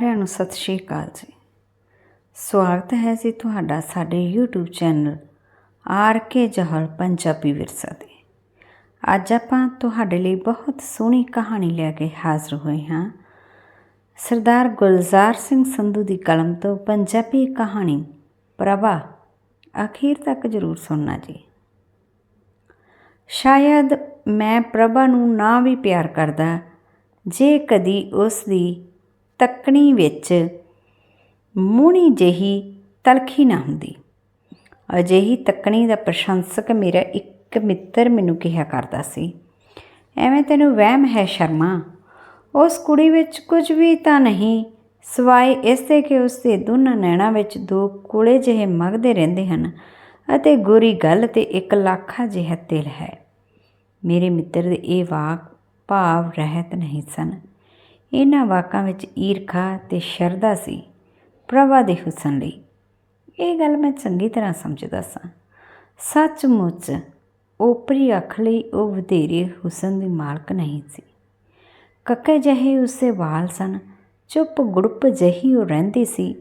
ਸਾਰਿਆਂ ਨੂੰ ਸਤਿ ਸ਼੍ਰੀ ਅਕਾਲ ਜੀ। ਸਵਾਗਤ ਹੈ ਜੀ ਤੁਹਾਡਾ ਸਾਡੇ YouTube channel R K Jahal Punjabi Virsa ਤੇ। ਅੱਜ ਆਪਾਂ ਤੁਹਾਡੇ ਲਈ ਬਹੁਤ ਸੋਹਣੀ ਕਹਾਣੀ ਲੈ ਕੇ ਹਾਜ਼ਰ ਹੋਏ ਹਾਂ। ਸਰਦਾਰ ਗੁਲਜ਼ਾਰ ਸਿੰਘ ਸੰਧੂ ਦੀ ਕਲਮ ਤੋਂ ਪੰਜਾਬੀ ਕਹਾਣੀ ਪ੍ਰਭਾ, ਅਖੀਰ ਤੱਕ ਜ਼ਰੂਰ ਸੁਣਨਾ ਜੀ। ਸ਼ਾਇਦ ਮੈਂ ਪ੍ਰਭਾ ਨੂੰ ਨਾ ਵੀ ਪਿਆਰ ਕਰਦਾ, ਜੇ ਕਦੀ ਉਸ ਦੀ ਤੱਕਣੀ ਵਿੱਚ ਮੂਣੀ ਜਿਹੀ ਤਲਖੀ ਨਾ ਹੁੰਦੀ। ਅਜਿਹੀ ਤੱਕਣੀ ਦਾ ਪ੍ਰਸ਼ੰਸਕ ਮੇਰਾ ਇੱਕ ਮਿੱਤਰ ਮੈਨੂੰ ਕਿਹਾ ਕਰਦਾ ਸੀ, ਐਵੇਂ ਤੈਨੂੰ ਵਹਿਮ ਹੈ ਸ਼ਰਮਾ। ਉਸ ਕੁੜੀ ਵਿੱਚ ਕੁਝ ਵੀ ਤਾਂ ਨਹੀਂ, ਸਵਾਏ ਇਸ ਦੇ ਕਿ ਉਸ ਦੇ ਦੋਨਾਂ ਨੈਣਾਂ ਵਿੱਚ ਦੋ ਕੋਲੇ ਜਿਹੇ ਮਗਦੇ ਰਹਿੰਦੇ ਹਨ ਅਤੇ ਗੋਰੀ ਗੱਲ ਤੇ ਇੱਕ ਲੱਖਾ ਜਿਹਾ ਤਿਲ ਹੈ। ਮੇਰੇ ਮਿੱਤਰ ਦੇ ਇਹ ਵਾਕ ਭਾਵ ਰਹਿਤ ਨਹੀਂ ਸਨ। ਇਹਨਾਂ ਵਾਕਾਂ ਵਿੱਚ ਈਰਖਾ ਤੇ ਸ਼ਰਧਾ ਸੀ ਪ੍ਰਭਾ ਦੇ ਹੁਸਨ ਲਈ। ਇਹ ਗੱਲ ਮੈਂ ਚੰਗੀ ਤਰ੍ਹਾਂ ਸਮਝਦਾ ਸਾਂ। ਸੱਚਮੁੱਚ ਓਪਰੀ ਅੱਖ ਲਈ ਉਹ ਵਧੇਰੇ ਹੁਸਨ ਦੀ ਮਾਲਕ ਨਹੀਂ ਸੀ। ਕੱਕੇ ਜਿਹੇ ਉਸੇ ਵਾਲ ਸਨ, ਚੁੱਪ ਗੁੜਪ ਜਹੀ ਉਹ ਰਹਿੰਦੀ ਸੀ।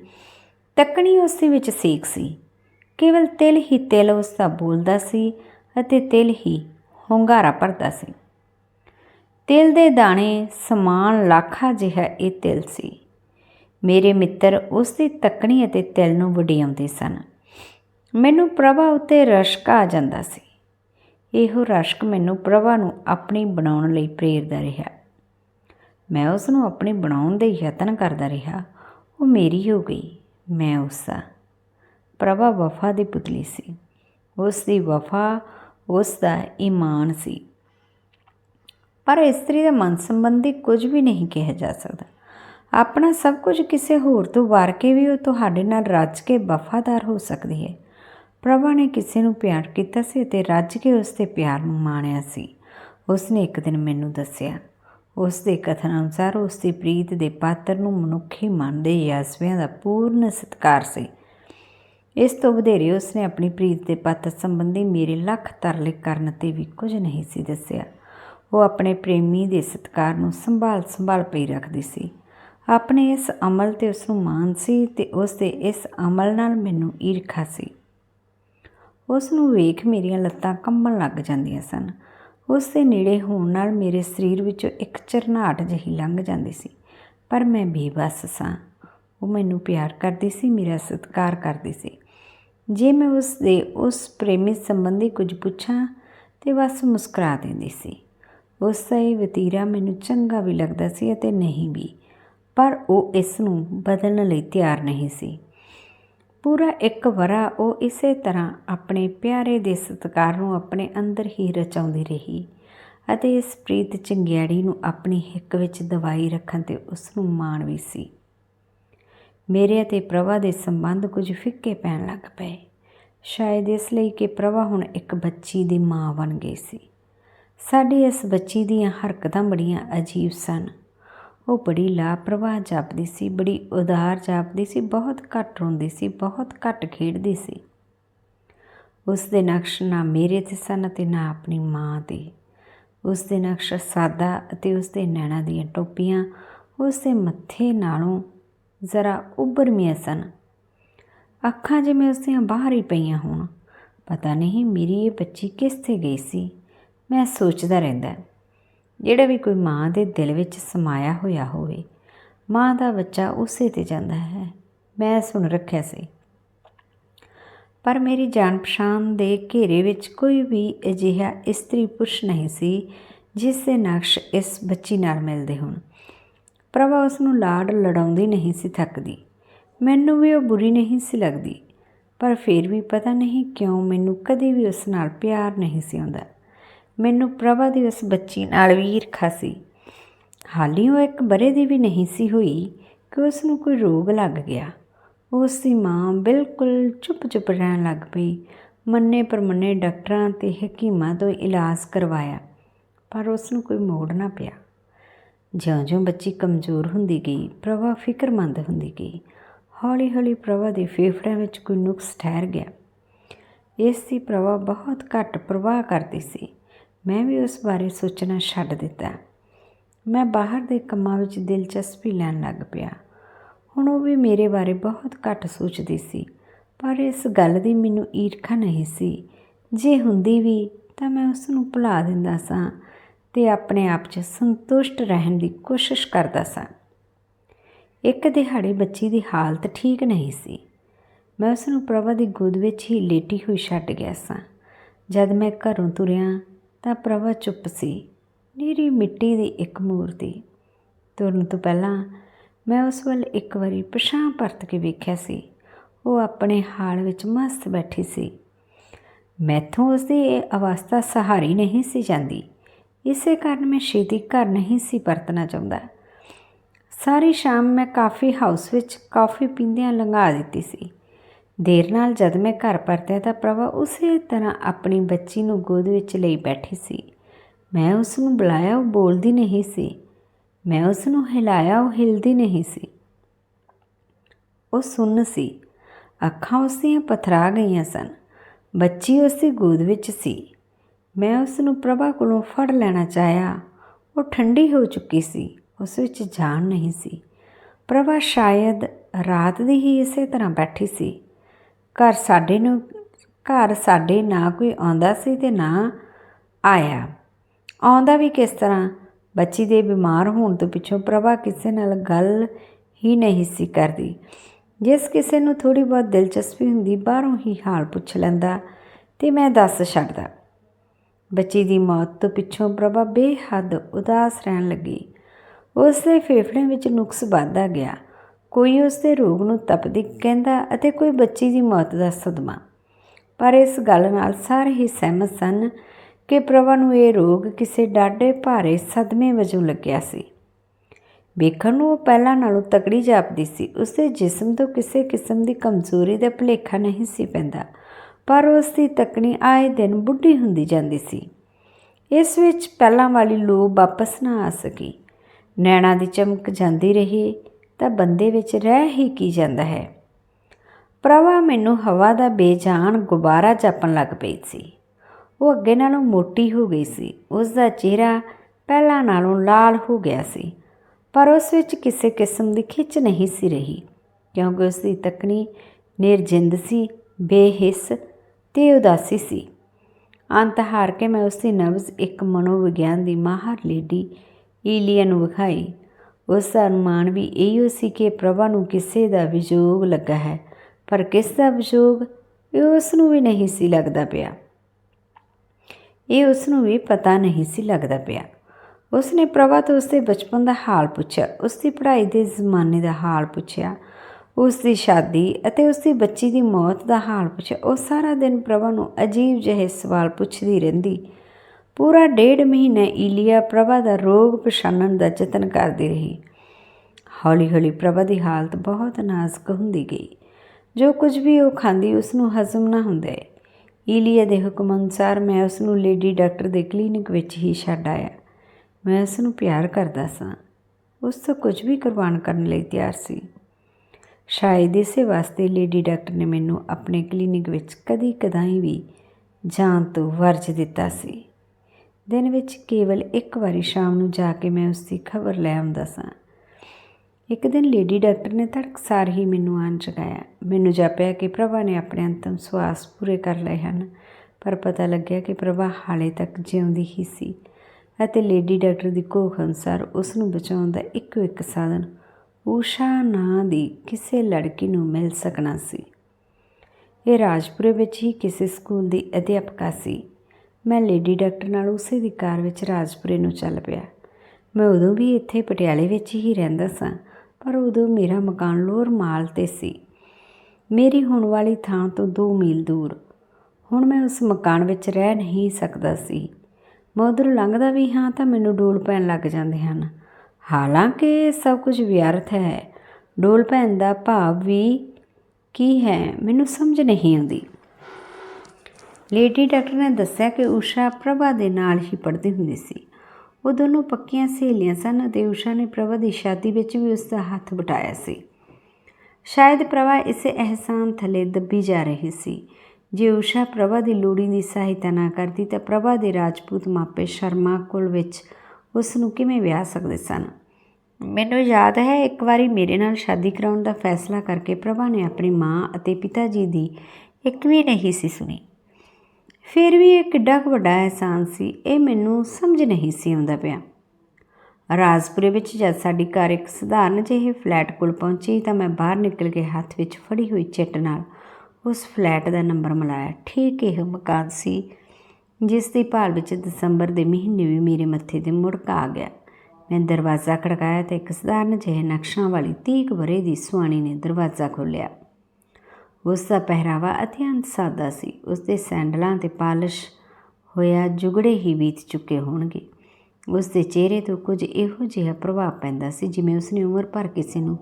ਤੱਕਣੀ ਉਸ ਵਿੱਚ ਸੇਕ ਸੀ। ਕੇਵਲ ਤਿਲ ਹੀ ਤਿਲ ਉਸ ਦਾ ਬੋਲਦਾ ਸੀ ਅਤੇ ਤਿਲ ਹੀ ਹੁੰਗਾਰਾ ਭਰਦਾ ਸੀ। ਤਿਲ ਦੇ ਦਾਣੇ ਸਮਾਨ ਲਾਖਾ ਜਿਹਾ ਇਹ ਤਿਲ ਸੀ। ਮੇਰੇ ਮਿੱਤਰ ਉਸ ਦੀ ਤੱਕਣੀ ਅਤੇ ਤਿਲ ਨੂੰ ਵਡਿਆਉਂਦੇ ਸਨ। ਮੈਨੂੰ ਪ੍ਰਭਾ ਉੱਤੇ ਰਸ਼ਕ ਆ ਜਾਂਦਾ ਸੀ। ਇਹੋ ਰਸ਼ਕ ਮੈਨੂੰ ਪ੍ਰਭਾ ਨੂੰ ਆਪਣੀ ਬਣਾਉਣ ਲਈ ਪ੍ਰੇਰਦਾ ਰਿਹਾ। ਮੈਂ ਉਸ ਨੂੰ ਆਪਣੀ ਬਣਾਉਣ ਦੇ ਯਤਨ ਕਰਦਾ ਰਿਹਾ। ਉਹ ਮੇਰੀ ਹੋ ਗਈ, ਮੈਂ ਉਸ ਦਾ। ਪ੍ਰਭਾ ਵਫਾ ਦੀ ਪੁਤਲੀ ਸੀ। ਉਸ ਦੀ ਵਫਾ, ਉਸ ਦਾ ਈਮਾਨ ਸੀ। ਪਰ ਇਸਤਰੀ ਦਾ ਮਨ ਸੰਬੰਧੀ ਕੁਝ ਵੀ ਨਹੀਂ ਕਿਹਾ ਜਾ ਸਕਦਾ। ਆਪਣਾ ਸਭ ਕੁਝ ਕਿਸੇ ਹੋਰ ਤੋਂ ਵਾਰ ਕੇ ਵੀ ਉਹ ਤੁਹਾਡੇ ਨਾਲ ਰੱਜ ਕੇ ਵਫਾਦਾਰ ਹੋ ਸਕਦੀ ਹੈ। ਪ੍ਰਭਾ ਨੇ ਕਿਸੇ ਨੂੰ ਪਿਆਰ ਕੀਤਾ ਸੀ ਅਤੇ ਰੱਜ ਕੇ ਉਸ ਦੇ ਪਿਆਰ ਨੂੰ ਮਾਣਿਆ ਸੀ। ਉਸ ਨੇ ਇੱਕ ਦਿਨ ਮੈਨੂੰ ਦੱਸਿਆ, ਉਸ ਦੇ ਕਥਨ ਅਨੁਸਾਰ ਉਸ ਦੀ ਪ੍ਰੀਤ ਦੇ ਪਾਤਰ ਨੂੰ ਮਨੁੱਖੀ ਮਨ ਦੇ ਯਾਸਵਿਆਂ ਦਾ ਪੂਰਨ ਸਤਿਕਾਰ ਸੀ। ਇਸ ਤੋਂ ਵਧੇਰੇ ਉਸ ਨੇ ਆਪਣੀ ਪ੍ਰੀਤ ਦੇ ਪਾਤਰ ਸੰਬੰਧੀ ਮੇਰੇ ਲੱਖ ਤਰਲੇ ਕਰਨ ਤੇ ਵੀ ਕੁਝ ਨਹੀਂ ਸੀ ਦੱਸਿਆ। ਉਹ ਆਪਣੇ ਪ੍ਰੇਮੀ ਦੇ ਸਤਿਕਾਰ ਨੂੰ ਸੰਭਾਲ ਸੰਭਾਲ ਪਈ ਰੱਖਦੀ ਸੀ। ਆਪਣੇ ਇਸ ਅਮਲ ਤੇ ਉਸ ਨੂੰ ਮਾਣ ਸੀ ਤੇ ਉਸ ਦੇ ਇਸ ਅਮਲ ਨਾਲ ਮੈਨੂੰ ਈਰਖਾ ਸੀ। ਉਸ ਨੂੰ ਵੇਖ ਮੇਰੀਆਂ ਲੱਤਾਂ ਕੰਬਣ ਲੱਗ ਜਾਂਦੀਆਂ ਸਨ। ਉਸ ਦੇ ਨੇੜੇ ਹੋਣ ਨਾਲ ਮੇਰੇ ਸਰੀਰ ਵਿੱਚੋਂ ਇੱਕ ਚਰਨਾਟ ਜਿਹੀ ਲੰਘ ਜਾਂਦੀ ਸੀ। ਪਰ ਮੈਂ ਬੇਬਸ ਸਾਂ। ਉਹ ਮੈਨੂੰ ਪਿਆਰ ਕਰਦੀ ਸੀ, ਮੇਰਾ ਸਤਿਕਾਰ ਕਰਦੀ ਸੀ। ਜੇ ਮੈਂ ਉਸ ਦੇ ਉਸ ਪ੍ਰੇਮੀ ਸੰਬੰਧੀ ਕੁਝ ਪੁੱਛਾਂ ਤੇ ਬਸ ਮੁਸਕਰਾ ਦਿੰਦੀ ਸੀ। ਉਸ ਦਾ ਇਹ ਵਤੀਰਾ ਮੈਨੂੰ ਚੰਗਾ ਵੀ ਲੱਗਦਾ ਸੀ ਅਤੇ ਨਹੀਂ ਵੀ, ਪਰ ਉਹ ਇਸ ਨੂੰ ਬਦਲਣ ਲਈ ਤਿਆਰ ਨਹੀਂ ਸੀ। ਪੂਰਾ ਇੱਕ ਵਰਾ ਉਹ ਇਸੇ ਤਰ੍ਹਾਂ ਆਪਣੇ ਪਿਆਰੇ ਦੇ ਸਤਕਾਰ ਨੂੰ ਆਪਣੇ ਅੰਦਰ ਹੀ ਰਚਾਉਂਦੀ ਰਹੀ ਅਤੇ ਇਸ ਪ੍ਰੀਤ ਚੰਗਿਆੜੀ ਨੂੰ ਆਪਣੀ ਹਿੱਕ ਵਿੱਚ ਦਵਾਈ ਰੱਖਣ ਤੇ ਉਸ ਨੂੰ ਮਾਣ ਵੀ ਸੀ। ਮੇਰੇ ਅਤੇ ਪ੍ਰਭਾ ਦੇ ਸੰਬੰਧ ਕੁਝ ਫਿੱਕੇ ਪੈਣ ਲੱਗ ਪਏ। ਸ਼ਾਇਦ ਇਸ ਲਈ ਕਿ ਪ੍ਰਭਾ ਹੁਣ ਇੱਕ ਬੱਚੀ ਦੀ ਮਾਂ ਬਣ ਗਈ ਸੀ। ਸਾਡੀ ਇਸ ਬੱਚੀ ਦੀਆਂ ਹਰਕਤਾਂ ਬੜੀਆਂ ਅਜੀਬ ਸਨ। ਉਹ ਬੜੀ ਲਾਪਰਵਾਹ ਜਾਪਦੀ ਸੀ, ਬੜੀ ਉਦਾਰ ਜਾਪਦੀ ਸੀ, ਬਹੁਤ ਘੱਟ ਰੋਂਦੀ ਸੀ, ਬਹੁਤ ਘੱਟ ਖੇਡਦੀ ਸੀ। ਉਸ ਦੇ ਨਕਸ਼ ਨਾ ਮੇਰੇ ਤੇ ਸਨ ਅਤੇ ਨਾ ਆਪਣੀ ਮਾਂ ਦੇ ਉਸ ਦੇ ਨਕਸ਼ ਸਾਦਾ ਅਤੇ ਉਸ ਦੇ ਨੈਣਾ ਦੀਆਂ ਟੋਪੀਆਂ ਉਸ ਦੇ ਮੱਥੇ ਨਾਲੋਂ ਜ਼ਰਾ ਉੱਭਰਮੀਆਂ ਸਨ। ਅੱਖਾਂ ਜਿਵੇਂ ਉਸ ਦੀਆਂ ਬਾਹਰ ਹੀ ਪਈਆਂ ਹੋਣ। ਪਤਾ ਨਹੀਂ ਮੇਰੀ ਇਹ ਬੱਚੀ ਕਿਸ ਤੇ ਗਈ ਸੀ। ਮੈਂ ਸੋਚਦਾ ਰਹਿੰਦਾ ਜਿਹੜਾ ਵੀ ਕੋਈ ਮਾਂ ਦੇ ਦਿਲ ਵਿੱਚ ਸਮਾਇਆ ਹੋਇਆ ਹੋਵੇ, ਮਾਂ ਦਾ ਬੱਚਾ ਉਸੇ ਤੇ ਜਾਂਦਾ ਹੈ। ਮੈਂ ਸੁਣ ਰੱਖਿਆ ਸੀ। ਪਰ ਮੇਰੀ ਜਾਣ ਪਛਾਣ ਦੇ ਘੇਰੇ ਵਿੱਚ ਕੋਈ ਵੀ ਅਜਿਹਾ ਇਸਤਰੀ ਪੁਰਸ਼ ਨਹੀਂ ਸੀ, ਜਿਸ ਦੇ ਨਕਸ਼ ਇਸ ਬੱਚੀ ਨਾਲ ਮਿਲਦੇ ਹੋਣ। ਪ੍ਰਭਾ ਉਸ ਨੂੰ ਲਾਡ ਲੜਾਉਂਦੀ ਨਹੀਂ ਸੀ ਥੱਕਦੀ। ਮੈਨੂੰ ਵੀ ਉਹ ਬੁਰੀ ਨਹੀਂ ਸੀ ਲੱਗਦੀ। ਪਰ ਫਿਰ ਵੀ ਪਤਾ ਨਹੀਂ ਕਿਉਂ ਮੈਨੂੰ ਕਦੇ ਵੀ ਉਸ ਨਾਲ ਪਿਆਰ ਨਹੀਂ ਸੀ ਆਉਂਦਾ। ਮੈਨੂੰ ਪ੍ਰਭਾ ਦੀ ਉਸ ਬੱਚੀ ਨਾਲ ਵੀ ਈਰਖਾ ਸੀ। ਹਾਲੀ ਉਹ ਇੱਕ ਬਰੇ ਦੀ ਵੀ ਨਹੀਂ ਸੀ ਹੋਈ ਕਿ ਉਸ ਨੂੰ ਕੋਈ ਰੋਗ ਲੱਗ ਗਿਆ। ਉਸ ਦੀ ਮਾਂ ਬਿਲਕੁਲ ਚੁੱਪ-ਚੁੱਪ ਰਹਿਣ ਲੱਗ ਪਈ। ਮੰਨੇ ਪਰਮੰਨੇ ਡਾਕਟਰਾਂ ਤੇ ਹਕੀਮਾਂ ਤੋਂ ਇਲਾਜ ਕਰਵਾਇਆ, ਪਰ ਉਸ ਨੂੰ ਕੋਈ ਮੋੜ ਨਾ ਪਿਆ। ਜਿਉਂ-ਜਿਉਂ ਬੱਚੀ ਕਮਜ਼ੋਰ ਹੁੰਦੀ ਗਈ, ਪ੍ਰਭਾ ਫਿਕਰਮੰਦ ਹੁੰਦੀ ਗਈ। ਹੌਲੀ-ਹੌਲੀ ਪ੍ਰਭਾ ਦੇ ਫੇਫੜਿਆਂ ਵਿੱਚ ਕੋਈ ਨੁਕਸ ਠਹਿਰ ਗਿਆ। ਇਸ ਦੀ ਪ੍ਰਭਾ ਬਹੁਤ ਘੱਟ ਪ੍ਰਵਾਹ ਕਰਦੀ ਸੀ। ਮੈਂ ਵੀ ਉਸ ਬਾਰੇ ਸੋਚਣਾ ਛੱਡ ਦਿੱਤਾ। ਮੈਂ ਬਾਹਰ ਦੇ ਕੰਮਾਂ ਵਿੱਚ ਦਿਲਚਸਪੀ ਲੈਣ ਲੱਗ ਪਿਆ। ਹੁਣ ਉਹ ਵੀ ਮੇਰੇ ਬਾਰੇ ਬਹੁਤ ਘੱਟ ਸੋਚਦੀ ਸੀ, ਪਰ ਇਸ ਗੱਲ ਦੀ ਮੈਨੂੰ ਈਰਖਾ ਨਹੀਂ ਸੀ। ਜੇ ਹੁੰਦੀ ਵੀ, ਤਾਂ ਮੈਂ ਉਸ ਨੂੰ ਭੁਲਾ ਦਿੰਦਾ ਸਾਂ ਤੇ ਆਪਣੇ ਆਪ 'ਚ ਸੰਤੁਸ਼ਟ ਰਹਿਣ ਦੀ ਕੋਸ਼ਿਸ਼ ਕਰਦਾ ਸਾਂ। ਇੱਕ ਦਿਹਾੜੇ ਬੱਚੀ ਦੀ ਹਾਲਤ ਠੀਕ ਨਹੀਂ ਸੀ। ਮੈਂ ਉਸ ਨੂੰ ਪ੍ਰਭਾ ਦੀ ਗੋਦ ਵਿੱਚ ਹੀ ਲੇਟੀ ਹੋਈ ਛੱਡ ਗਿਆ ਸਾਂ। ਜਦ ਮੈਂ ਘਰੋਂ ਤੁਰਿਆ ਤਾਂ ਪ੍ਰਭਾ ਚੁੱਪ ਸੀ। ਨੀਰੀ ਮਿੱਟੀ ਦੀ ਇੱਕ ਮੂਰਤੀ ਤੁਰਨ ਤੋਂ ਪਹਿਲਾਂ ਮੈਂ ਉਸ ਵੱਲ ਇੱਕ ਵਾਰੀ ਪਛਾਂ ਪਰਤ ਕੇ ਵੇਖਿਆ ਸੀ। ਉਹ ਆਪਣੇ ਹਾਲ ਵਿੱਚ ਮਸਤ ਬੈਠੀ ਸੀ। ਮੈਥੋਂ ਉਸ ਦੀ ਇਹ ਅਵਸਥਾ ਸਹਾਰੀ ਨਹੀਂ ਸੀ ਜਾਂਦੀ। ਇਸੇ ਕਾਰਨ ਮੈਂ ਛੇਤੀ ਘਰ ਨਹੀਂ ਸੀ ਪਰਤਣਾ ਚਾਹੁੰਦਾ। ਸਾਰੀ ਸ਼ਾਮ ਮੈਂ ਕਾਫੀ ਹਾਊਸ ਵਿੱਚ ਕਾਫੀ ਪੀਂਦਿਆਂ ਲੰਘਾ ਦਿੱਤੀ ਸੀ। ਦੇਰ ਨਾਲ ਜਦ ਮੈਂ ਘਰ ਪਰਤਿਆ ਤਾਂ ਪ੍ਰਭਾ ਉਸੇ ਤਰ੍ਹਾਂ ਆਪਣੀ ਬੱਚੀ ਨੂੰ ਗੋਦ ਵਿੱਚ ਲਈ ਬੈਠੀ ਸੀ। ਮੈਂ ਉਸ ਨੂੰ ਬੁਲਾਇਆ, ਉਹ ਬੋਲਦੀ ਨਹੀਂ ਸੀ। ਮੈਂ ਉਸ ਨੂੰ ਹਿਲਾਇਆ, ਉਹ ਹਿਲਦੀ ਨਹੀਂ ਸੀ। ਉਹ ਸੁੰਨ ਸੀ। ਅੱਖਾਂ ਉਸ ਦੀਆਂ ਪਥਰਾ ਗਈਆਂ ਸਨ। ਬੱਚੀ ਉਸ ਦੀ ਗੋਦ ਵਿੱਚ ਸੀ। ਮੈਂ ਉਸ ਨੂੰ ਪ੍ਰਭਾ ਕੋਲੋਂ ਫੜ ਲੈਣਾ ਚਾਹਿਆ। ਉਹ ਠੰਡੀ ਹੋ ਚੁੱਕੀ ਸੀ। ਉਸ ਵਿੱਚ ਜਾਨ ਨਹੀਂ ਸੀ। ਪ੍ਰਭਾ ਸ਼ਾਇਦ ਰਾਤ ਦੀ ਹੀ ਇਸੇ ਤਰ੍ਹਾਂ ਬੈਠੀ ਸੀ। ਘਰ ਸਾਡੇ ਨੂੰ, ਘਰ ਸਾਡੇ ਨਾ ਕੋਈ ਆਉਂਦਾ ਸੀ ਤੇ ਨਾ ਆਇਆ। ਆਉਂਦਾ ਵੀ ਕਿਸ ਤਰ੍ਹਾਂ? ਬੱਚੀ ਦੇ ਬਿਮਾਰ ਹੋਣ ਤੋਂ ਪਿੱਛੋਂ ਪ੍ਰਭਾ ਕਿਸੇ ਨਾਲ ਗੱਲ ਹੀ ਨਹੀਂ ਸੀ ਕਰਦੀ। ਜਿਸ ਕਿਸੇ ਨੂੰ ਥੋੜੀ ਬਹੁਤ ਦਿਲਚਸਪੀ ਹੁੰਦੀ, ਬਾਹਰੋਂ ਹੀ ਹਾਲ ਪੁੱਛ ਲੈਂਦਾ ਤੇ ਮੈਂ ਦੱਸ ਛੱਡਦਾ। ਬੱਚੀ ਦੀ ਮੌਤ ਤੋਂ ਪਿੱਛੋਂ ਪ੍ਰਭਾ ਬੇਹੱਦ ਉਦਾਸ ਰਹਿਣ ਲੱਗੀ। ਉਸ ਦੇ ਫੇਫੜਿਆਂ ਵਿੱਚ ਨੁਕਸ ਵੱਧਦਾ ਗਿਆ। ਕੋਈ ਉਸ ਦੇ ਰੋਗ ਨੂੰ ਤਪਦੀ ਕਹਿੰਦਾ ਅਤੇ ਕੋਈ ਬੱਚੀ ਦੀ ਮੌਤ ਦਾ ਸਦਮਾ। ਪਰ ਇਸ ਗੱਲ ਨਾਲ ਸਾਰੇ ਹੀ ਸਹਿਮਤ ਸਨ ਕਿ ਪ੍ਰਭਾ ਨੂੰ ਇਹ ਰੋਗ ਕਿਸੇ ਡਾਢੇ ਭਾਰੇ ਸਦਮੇ ਵਜੋਂ ਲੱਗਿਆ ਸੀ। ਵੇਖਣ ਨੂੰ ਉਹ ਪਹਿਲਾਂ ਨਾਲੋਂ ਤਕੜੀ ਜਾਪਦੀ ਸੀ। ਉਸਦੇ ਜਿਸਮ ਤੋਂ ਕਿਸੇ ਕਿਸਮ ਦੀ ਕਮਜ਼ੋਰੀ ਦਾ ਭੁਲੇਖਾ ਨਹੀਂ ਸੀ ਪੈਂਦਾ, ਪਰ ਉਸ ਦੀ ਤਕਣੀ ਆਏ ਦਿਨ ਬੁੱਢੀ ਹੁੰਦੀ ਜਾਂਦੀ ਸੀ। ਇਸ ਵਿੱਚ ਪਹਿਲਾਂ ਵਾਲੀ ਲੋ ਵਾਪਸ ਨਾ ਆ ਸਕੀ। ਨੈਣਾ ਦੀ ਚਮਕ ਜਾਂਦੀ ਰਹੀ ਤਾਂ ਬੰਦੇ ਵਿੱਚ ਰਹਿ ਹੀ ਕੀ ਜਾਂਦਾ ਹੈ? ਪ੍ਰਵਾ ਮੈਨੂੰ ਹਵਾ ਦਾ ਬੇਜਾਨ ਗੁਬਾਰਾ ਜਾਪਣ ਲੱਗ ਪਈ ਸੀ। ਉਹ ਅੱਗੇ ਨਾਲੋਂ ਮੋਟੀ ਹੋ ਗਈ ਸੀ। ਉਸ ਦਾ ਚਿਹਰਾ ਪਹਿਲਾਂ ਨਾਲੋਂ ਲਾਲ ਹੋ ਗਿਆ ਸੀ, ਪਰ ਉਸ ਵਿੱਚ ਕਿਸੇ ਕਿਸਮ ਦੀ ਖਿੱਚ ਨਹੀਂ ਸੀ ਰਹੀ, ਕਿਉਂਕਿ ਉਸ ਦੀ ਤਕਨੀ ਨਿਰਜਿੰਦ ਸੀ, ਬੇਹਿੱਸ ਤੇ ਉਦਾਸੀ ਸੀ। ਅੰਤ ਹਾਰ ਕੇ ਮੈਂ ਉਸ ਦੀ ਨਬਜ਼ ਇੱਕ ਮਨੋਵਿਗਿਆਨ ਦੀ ਮਾਹਰ ਲੇਡੀ ਈਲੀਆ ਨੂੰ ਵਿਖਾਈ। ਉਸ ਦਾ ਅਨੁਮਾਨ ਵੀ ਇਹੋ ਸੀ ਕਿ ਪ੍ਰਭਾ ਨੂੰ ਕਿਸੇ ਦਾ ਵਿਜੋਗ ਲੱਗਾ ਹੈ, ਪਰ ਕਿਸ ਦਾ ਵਿਜੋਗ ਇਹ ਉਸ ਨੂੰ ਵੀ ਨਹੀਂ ਸੀ ਲੱਗਦਾ ਪਿਆ। ਇਹ ਉਸ ਨੂੰ ਵੀ ਪਤਾ ਨਹੀਂ ਸੀ ਲੱਗਦਾ ਪਿਆ। ਉਸ ਨੇ ਪ੍ਰਭਾ ਤੋਂ ਉਸਦੇ ਬਚਪਨ ਦਾ ਹਾਲ ਪੁੱਛਿਆ ਉਸ ਦੀ ਪੜ੍ਹਾਈ ਦੇ ਜ਼ਮਾਨੇ ਦਾ ਹਾਲ ਪੁੱਛਿਆ ਉਸ ਦੀ ਸ਼ਾਦੀ ਅਤੇ ਉਸ ਦੀ ਬੱਚੀ ਦੀ ਮੌਤ ਦਾ ਹਾਲ ਪੁੱਛਿਆ। ਉਹ ਸਾਰਾ ਦਿਨ ਪ੍ਰਭਾ ਨੂੰ ਅਜੀਬ ਜਿਹੇ ਸਵਾਲ ਪੁੱਛਦੀ ਰਹਿੰਦੀ ਪੂਰਾ ਡੇਢ ਮਹੀਨਾ ਈਲੀਆ ਪ੍ਰਭਾ ਦਾ ਰੋਗ ਪਛਾਣਨ ਦਾ ਯਤਨ ਕਰਦੀ ਰਹੀ। ਹੌਲੀ-ਹੌਲੀ ਪ੍ਰਭਾ ਦੀ ਹਾਲਤ ਬਹੁਤ ਨਾਜ਼ੁਕ ਹੁੰਦੀ ਗਈ। ਜੋ ਕੁਝ ਵੀ ਉਹ ਖਾਂਦੀ ਉਸ ਨੂੰ ਹਜ਼ਮ ਨਾ ਹੁੰਦਾ। ਈਲੀਆ ਦੇ ਹੁਕਮ ਅਨੁਸਾਰ ਮੈਂ ਉਸ ਨੂੰ ਲੇਡੀ ਡਾਕਟਰ ਦੇ ਕਲੀਨਿਕ ਵਿੱਚ ਹੀ ਛੱਡ ਆਇਆ। ਮੈਂ ਉਸ ਨੂੰ ਪਿਆਰ ਕਰਦਾ ਸਾਂ। ਉਸ ਤੋਂ ਕੁਝ ਵੀ ਕੁਰਬਾਨ ਕਰਨ ਲਈ ਤਿਆਰ ਸੀ। ਸ਼ਾਇਦ ਇਸੇ ਵਾਸਤੇ ਲੇਡੀ ਡਾਕਟਰ ਨੇ ਮੈਨੂੰ ਆਪਣੇ ਕਲੀਨਿਕ ਵਿੱਚ ਕਦੀ ਕਦਾਈ ਵੀ ਜਾਨ ਤੋਂ ਵਰਜ ਦਿੱਤਾ ਸੀ। ਦਿਨ ਵਿੱਚ ਕੇਵਲ ਇੱਕ ਵਾਰੀ ਸ਼ਾਮ ਨੂੰ ਜਾ ਕੇ ਮੈਂ ਉਸ ਦੀ ਖਬਰ ਲੈ ਆਉਂਦਾ ਸਾਂ। ਇੱਕ ਦਿਨ ਲੇਡੀ ਡਾਕਟਰ ਨੇ ਤੜਕਸਾਰ ਹੀ ਮੈਨੂੰ ਆਣ ਜਗਾਇਆ। ਮੈਨੂੰ ਜਾਪਿਆ ਕਿ ਪ੍ਰਭਾ ਨੇ ਆਪਣੇ ਅੰਤਮ ਸਵਾਸ ਪੂਰੇ ਕਰ ਲਏ ਹਨ, ਪਰ ਪਤਾ ਲੱਗਿਆ ਕਿ ਪ੍ਰਭਾ ਹਾਲੇ ਤੱਕ ਜਿਉਂਦੀ ਹੀ ਸੀ ਅਤੇ ਲੇਡੀ ਡਾਕਟਰ ਦੀ ਕੋਖ ਅਨੁਸਾਰ ਉਸ ਨੂੰ ਬਚਾਉਣ ਦਾ ਇੱਕੋ ਇੱਕ ਸਾਧਨ ਊਸ਼ਾ ਨਾਂ ਦੀ ਕਿਸੇ ਲੜਕੀ ਨੂੰ ਮਿਲ ਸਕਣਾ ਸੀ। ਇਹ ਰਾਜਪੁਰੇ ਵਿੱਚ ਹੀ ਕਿਸੇ ਸਕੂਲ ਦੀ ਅਧਿਆਪਕਾ ਸੀ। ਮੈਂ ਲੇਡੀ ਡਾਕਟਰ ਨਾਲ ਉਸੇ ਦੀ ਕਾਰ ਵਿੱਚ ਰਾਜਪੁਰੇ ਨੂੰ ਚੱਲ ਪਿਆ। ਮੈਂ ਉਦੋਂ ਵੀ ਇੱਥੇ ਪਟਿਆਲੇ ਵਿੱਚ ਹੀ ਰਹਿੰਦਾ ਸਾਂ, ਪਰ ਉਦੋਂ ਮੇਰਾ ਮਕਾਨ ਲੋਰ ਮਾਲ ਤੇ ਸੀ। ਮੇਰੀ ਹੁਣ ਵਾਲੀ ਥਾਂ ਤੋਂ 2 ਮੀਲ ਦੂਰ। ਹੁਣ ਮੈਂ ਉਸ ਮਕਾਨ ਵਿੱਚ ਰਹਿ ਨਹੀਂ ਸਕਦਾ ਸੀ। ਮੈਂ ਉਧਰ ਲੰਘਦਾ ਵੀ ਹਾਂ ਤਾਂ ਮੈਨੂੰ ਡੋਲ ਪੈਣ ਲੱਗ ਜਾਂਦੇ ਹਨ। ਹਾਲਾਂਕਿ ਸਭ ਕੁਝ ਵਿਅਰਥ ਹੈ। ਡੋਲ ਪੈਣ ਦਾ ਭਾਵ ਵੀ ਕੀ ਹੈ ਮੈਨੂੰ ਸਮਝ ਨਹੀਂ ਆਉਂਦੀ। ਲੇਡੀ ਡਾਕਟਰ ਨੇ ਦੱਸਿਆ ਕਿ ਊਸ਼ਾ ਪ੍ਰਭਾ ਦੇ ਨਾਲ ਹੀ ਪੜ੍ਹਦੀ ਹੁੰਦੀ ਸੀ। ਉਹ ਦੋਨੋਂ ਪੱਕੀਆਂ ਸਹੇਲੀਆਂ ਸਨ ਅਤੇ ਊਸ਼ਾ ਨੇ ਪ੍ਰਭਾ ਦੀ ਸ਼ਾਦੀ ਵਿੱਚ ਵੀ ਉਸ ਦਾ ਹੱਥ ਵਟਾਇਆ ਸੀ। ਸ਼ਾਇਦ ਪ੍ਰਭਾ ਇਸੇ ਅਹਿਸਾਨ ਥਲੇ ਦੱਬੀ ਜਾ ਰਹੀ ਸੀ। ਜੇ ਊਸ਼ਾ ਪ੍ਰਭਾ ਦੀ ਲੋੜੀ ਦੀ ਸਹਾਇਤਾ ਨਾ ਕਰਦੀ ਤਾਂ ਪ੍ਰਭਾ ਦੇ ਰਾਜਪੂਤ ਮਾਪੇ ਸ਼ਰਮਾ ਕੁਲ ਵਿੱਚ ਉਸ ਨੂੰ ਕਿਵੇਂ ਵਿਆਹ ਸਕਦੇ ਸਨ? ਮੈਨੂੰ ਯਾਦ ਹੈ, ਇੱਕ ਵਾਰੀ ਮੇਰੇ ਨਾਲ ਸ਼ਾਦੀ ਕਰਾਉਣ ਦਾ ਫੈਸਲਾ ਕਰਕੇ ਪ੍ਰਭਾ ਨੇ ਆਪਣੀ ਮਾਂ ਅਤੇ ਪਿਤਾ ਜੀ ਦੀ ਇੱਕ ਵੀ ਨਹੀਂ ਸੀ ਸੁਣੀ। ਫਿਰ ਵੀ ਇਹ ਕਿੱਡਾ ਕੁ ਵੱਡਾ ਅਹਿਸਾਨ ਸੀ, ਇਹ ਮੈਨੂੰ ਸਮਝ ਨਹੀਂ ਸੀ ਆਉਂਦਾ ਪਿਆ। ਰਾਜਪੁਰੇ ਵਿੱਚ ਜਦ ਸਾਡੀ ਕਾਰ ਇੱਕ ਸਧਾਰਨ ਜਿਹੇ ਫਲੈਟ ਕੋਲ ਪਹੁੰਚੀ ਤਾਂ ਮੈਂ ਬਾਹਰ ਨਿਕਲ ਕੇ ਹੱਥ ਵਿੱਚ ਫੜੀ ਹੋਈ ਚਿੱਟ ਨਾਲ ਉਸ ਫਲੈਟ ਦਾ ਨੰਬਰ ਮਿਲਾਇਆ। ਠੀਕ ਇਹ ਮਕਾਨ ਸੀ, ਜਿਸ ਦੀ ਭਾਲ ਵਿੱਚ ਦਸੰਬਰ ਦੇ ਮਹੀਨੇ ਵੀ ਮੇਰੇ ਮੱਥੇ ਤੇ ਮੁੜਕ ਆ ਗਿਆ। ਮੈਂ ਦਰਵਾਜ਼ਾ ਖੜਕਾਇਆ ਤੇ ਇੱਕ ਸਧਾਰਨ ਜਿਹੇ ਨਕਸ਼ਾਂ ਵਾਲੀ 30 ਕੁ ਵਰ੍ਹੇ ਦੀ ਸੁਆਣੀ ਨੇ ਦਰਵਾਜ਼ਾ ਖੋਲ੍ਹਿਆ। ਉਸ ਦਾ ਪਹਿਰਾਵਾ ਅਤਿਅੰਤ ਸਾਦਾ ਸੀ। ਉਸ ਦੇ ਸੈਂਡਲਾਂ ਤੇ ਪਾਲਿਸ਼ ਹੋਇਆ ਜੁਗੜੇ ਹੀ ਬੀਤ ਚੁੱਕੇ ਹੋਣਗੇ। ਉਸ ਦੇ ਚਿਹਰੇ ਤੋਂ ਕੁਝ ਇਹੋ ਜਿਹਾ ਪ੍ਰਭਾਵ ਪੈਂਦਾ ਸੀ ਜਿਵੇਂ ਉਸਨੇ ਉਮਰ ਭਰ ਕਿਸੇ ਨੂੰ